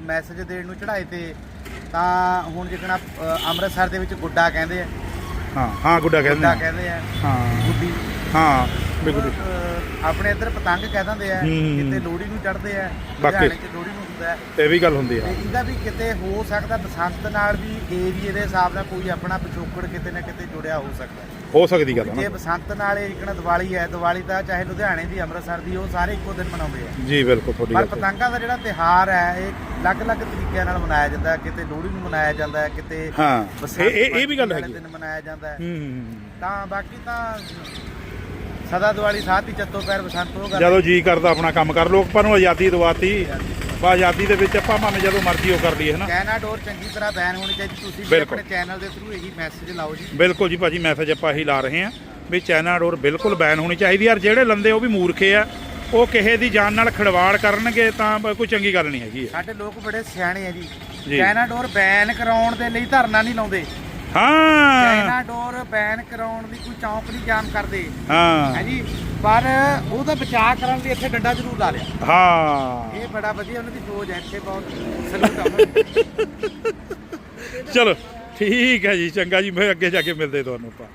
ਮੈਸੇਜ ਦੇਣ ਨੂੰ ਚੜਾਏ ਤੇ ਤਾਂ ਹੁਣ ਜਿਕਣਾ ਅੰਮ੍ਰਿਤਸਰ ਦੇ ਵਿੱਚ ਗੁੱਡਾ ਕਹਿੰਦੇ ਆ। ਹਾਂ ਹਾਂ ਗੁੱਡਾ ਕਹਿੰਦੇ ਗੁੱਡਾ ਆ। ਕਹਿੰਦੇ ਆ। ਹਾਂ। ਗੁੱਡੀ। ਹਾਂ ਬਿਲਕੁਲ। ਆਪਣੇ ਇੱਧਰ ਪਤੰਗ ਕਹਿ ਦਿੰਦੇ ਆ ਹੂੰ। ਕਿਤੇ ਲੋਹੜੀ ਨੂੰ ਚੜਦੇ ਆ ਬਾਕੀ- ਲੋਹੜੀ ਨੂੰ ਹੁੰਦਾ। ਹੈ ਇਹ ਵੀ ਗੱਲ ਹੁੰਦੀ ਆ। ਇਹਦਾ ਵੀ ਕਿਤੇ ਹੋ ਸਕਦਾ ਬਸੰਤ ਨਾਲ ਵੀ ਏਰੀਏ ਦੇ ਹਿਸਾਬ ਨਾਲ ਕੋਈ ਆਪਣਾ ਪਿਛੋਕੜ ਕਿਤੇ ਨਾ ਕਿਤੇ ਜੁੜਿਆ ਹੋ ਸਕਦਾ। ਹੈ। ਹੋ ਸਕਦੀ ਗੱਲ ਆ ਜੇ ਨਾ ਬਸੰਤ ਨਾਲ ਇਹ ਜਿਕਣਾ ਦੀਵਾਲੀ ਹੈ ਦੀਵਾਲੀ ਦਾ ਚਾਹੇ ਲੁਧਿਆਣੇ ਦੀ ਅੰਮ੍ਰਿਤਸਰ ਦੀ ਉਹ ਸਾਰੇ ਇੱਕੋ ਦਿਨ ਮਨਾਉਂਦੇ ਆ। ਜੀ ਬਿਲਕੁਲ ਤੁਹਾਡੀ ਪਰ ਗੱਲ ਸਹੀ। ਪਤੰਗਾਂ ਦਾ ਜਿਹੜਾ ਤਿਹਾਰ ਹੈ ਇਹ ਅਲੱਗ-ਅਲੱਗ ਤਰੀਕਿਆਂ ਨਾਲ ਮਨਾਇਆ ਜਾਂਦਾ ਹੈ। ਕਿਤੇ ਲੋਹੜੀ ਨੂੰ ਮਨਾਇਆ ਜਾਂਦਾ ਹੈ ਕਿਤੇ ਹਾਂ। ਇਹ ਇਹ ਇਹ ਵੀ ਗੱਲ ਪੰਚਮੀ ਹੈਗੀ ਦਿਨ ਮਨਾਇਆ ਜਾਂਦਾ ਹੈ ਹੂੰ। ਤਾਂ ਬਾਕੀ ਤਾਂ ਸਦਾ ਦੀਵਾਲੀ ਸਾਥ ਹੀ ਚੱਤੋ ਪੈਰ ਬਸੰਤ ਉਹ ਗੱਲ। ਜਦੋਂ ਜੀ ਕਰਦਾ ਆਪਣਾ ਕੰਮ ਕਰ ਲੋਕ ਪਰ ਨੂੰ ਆਜ਼ਾਦੀ ਦਵਾਤੀ। ਬਾ ਆਜ਼ਾਦੀ ਦੇ ਵਿੱਚ ਆਪਾਂ ਭਾਵੇਂ ਜਦੋਂ ਮਰਜ਼ੀ ਉਹ ਕਰ ਲਈਏ ਹਨਾ? ਚਾਈਨਾ ਡੋਰ ਚੰਗੀ ਤਰ੍ਹਾਂ ਬੈਨ ਹੋਣੀ ਚਾਹੀਦੀ ਤੁਸੀਂ ਵੀ ਬਿਲਕੁਲ। ਆਪਣੇ ਚੈਨਲ ਦੇ ਥਰੂ ਇਹੀ ਮੈਸੇਜ ਲਾਓ ਜੀ। ਬਿਲਕੁਲ ਜੀ ਭਾਜੀ ਮੈਸੇਜ ਆਪਾਂ ਇਹੀ ਲਾ ਰਹੇ ਹਾਂ ਵੀ ਚਾਈਨਾ ਡੋਰ ਬਿਲਕੁਲ ਬੈਨ ਹੋਣੀ ਚਾਹੀਦੀ। ਯਾਰ ਜਿਹੜੇ ਲੰਦੇ ਉਹ ਵੀ ਮੂਰਖੇ ਆ ਉਹ ਕਿਸੇ ਦੀ ਜਾਨ ਨਾਲ ਖਿਲਵਾੜ ਕਰਨਗੇ ਤਾਂ ਬ- ਕੋਈ ਚੰਗੀ ਗੱਲ ਨਹੀਂ ਹੈਗੀ ਇਹ। ਸਾਡੇ ਲੋਕ ਬੜੇ ਸਿਆਣੇ ਆ ਜੀ। ਜੀ। ਚਾਈਨਾ ਡੋਰ ਬੈਨ ਕਰਾਉਣ ਦੇ ਲਈ ਧਰਨਾ ਨਹੀਂ ਲਾਉਂਦੇ। ਹਾਂ। ਚਾਈਨਾ ਡੋਰ ਬੈਨ ਕਰਾਉਣ ਦੀ ਕੋਈ ਚੌਂਕ ਨਹੀਂ ਜਾਮ ਕਰਦੇ। ਹਾਂ। ਹਾਂਜੀ ਪਰ ਉਹਦਾ ਬਚਾਅ ਕਰਨ ਲਈ ਇੱਥੇ ਡੰਡਾ ਜ਼ਰੂਰ ਲਾ ਲਿਆ। ਹਾਂ। ਇਹ ਬੜਾ ਵਧੀਆ ਉਹਨਾਂ ਦੀ ਸੋਚ ਹੈ ਇੱਥੇ ਬਹੁਤ ਸਲੂਟ ਚਲੋ ਠੀਕ ਹੈ ਜੀ ਚੰਗਾ ਜੀ ਮੈਂ ਅੱਗੇ ਜਾ ਕੇ ਮਿਲਦੇ ਤੁਹਾਨੂੰ ਆਪਾਂ।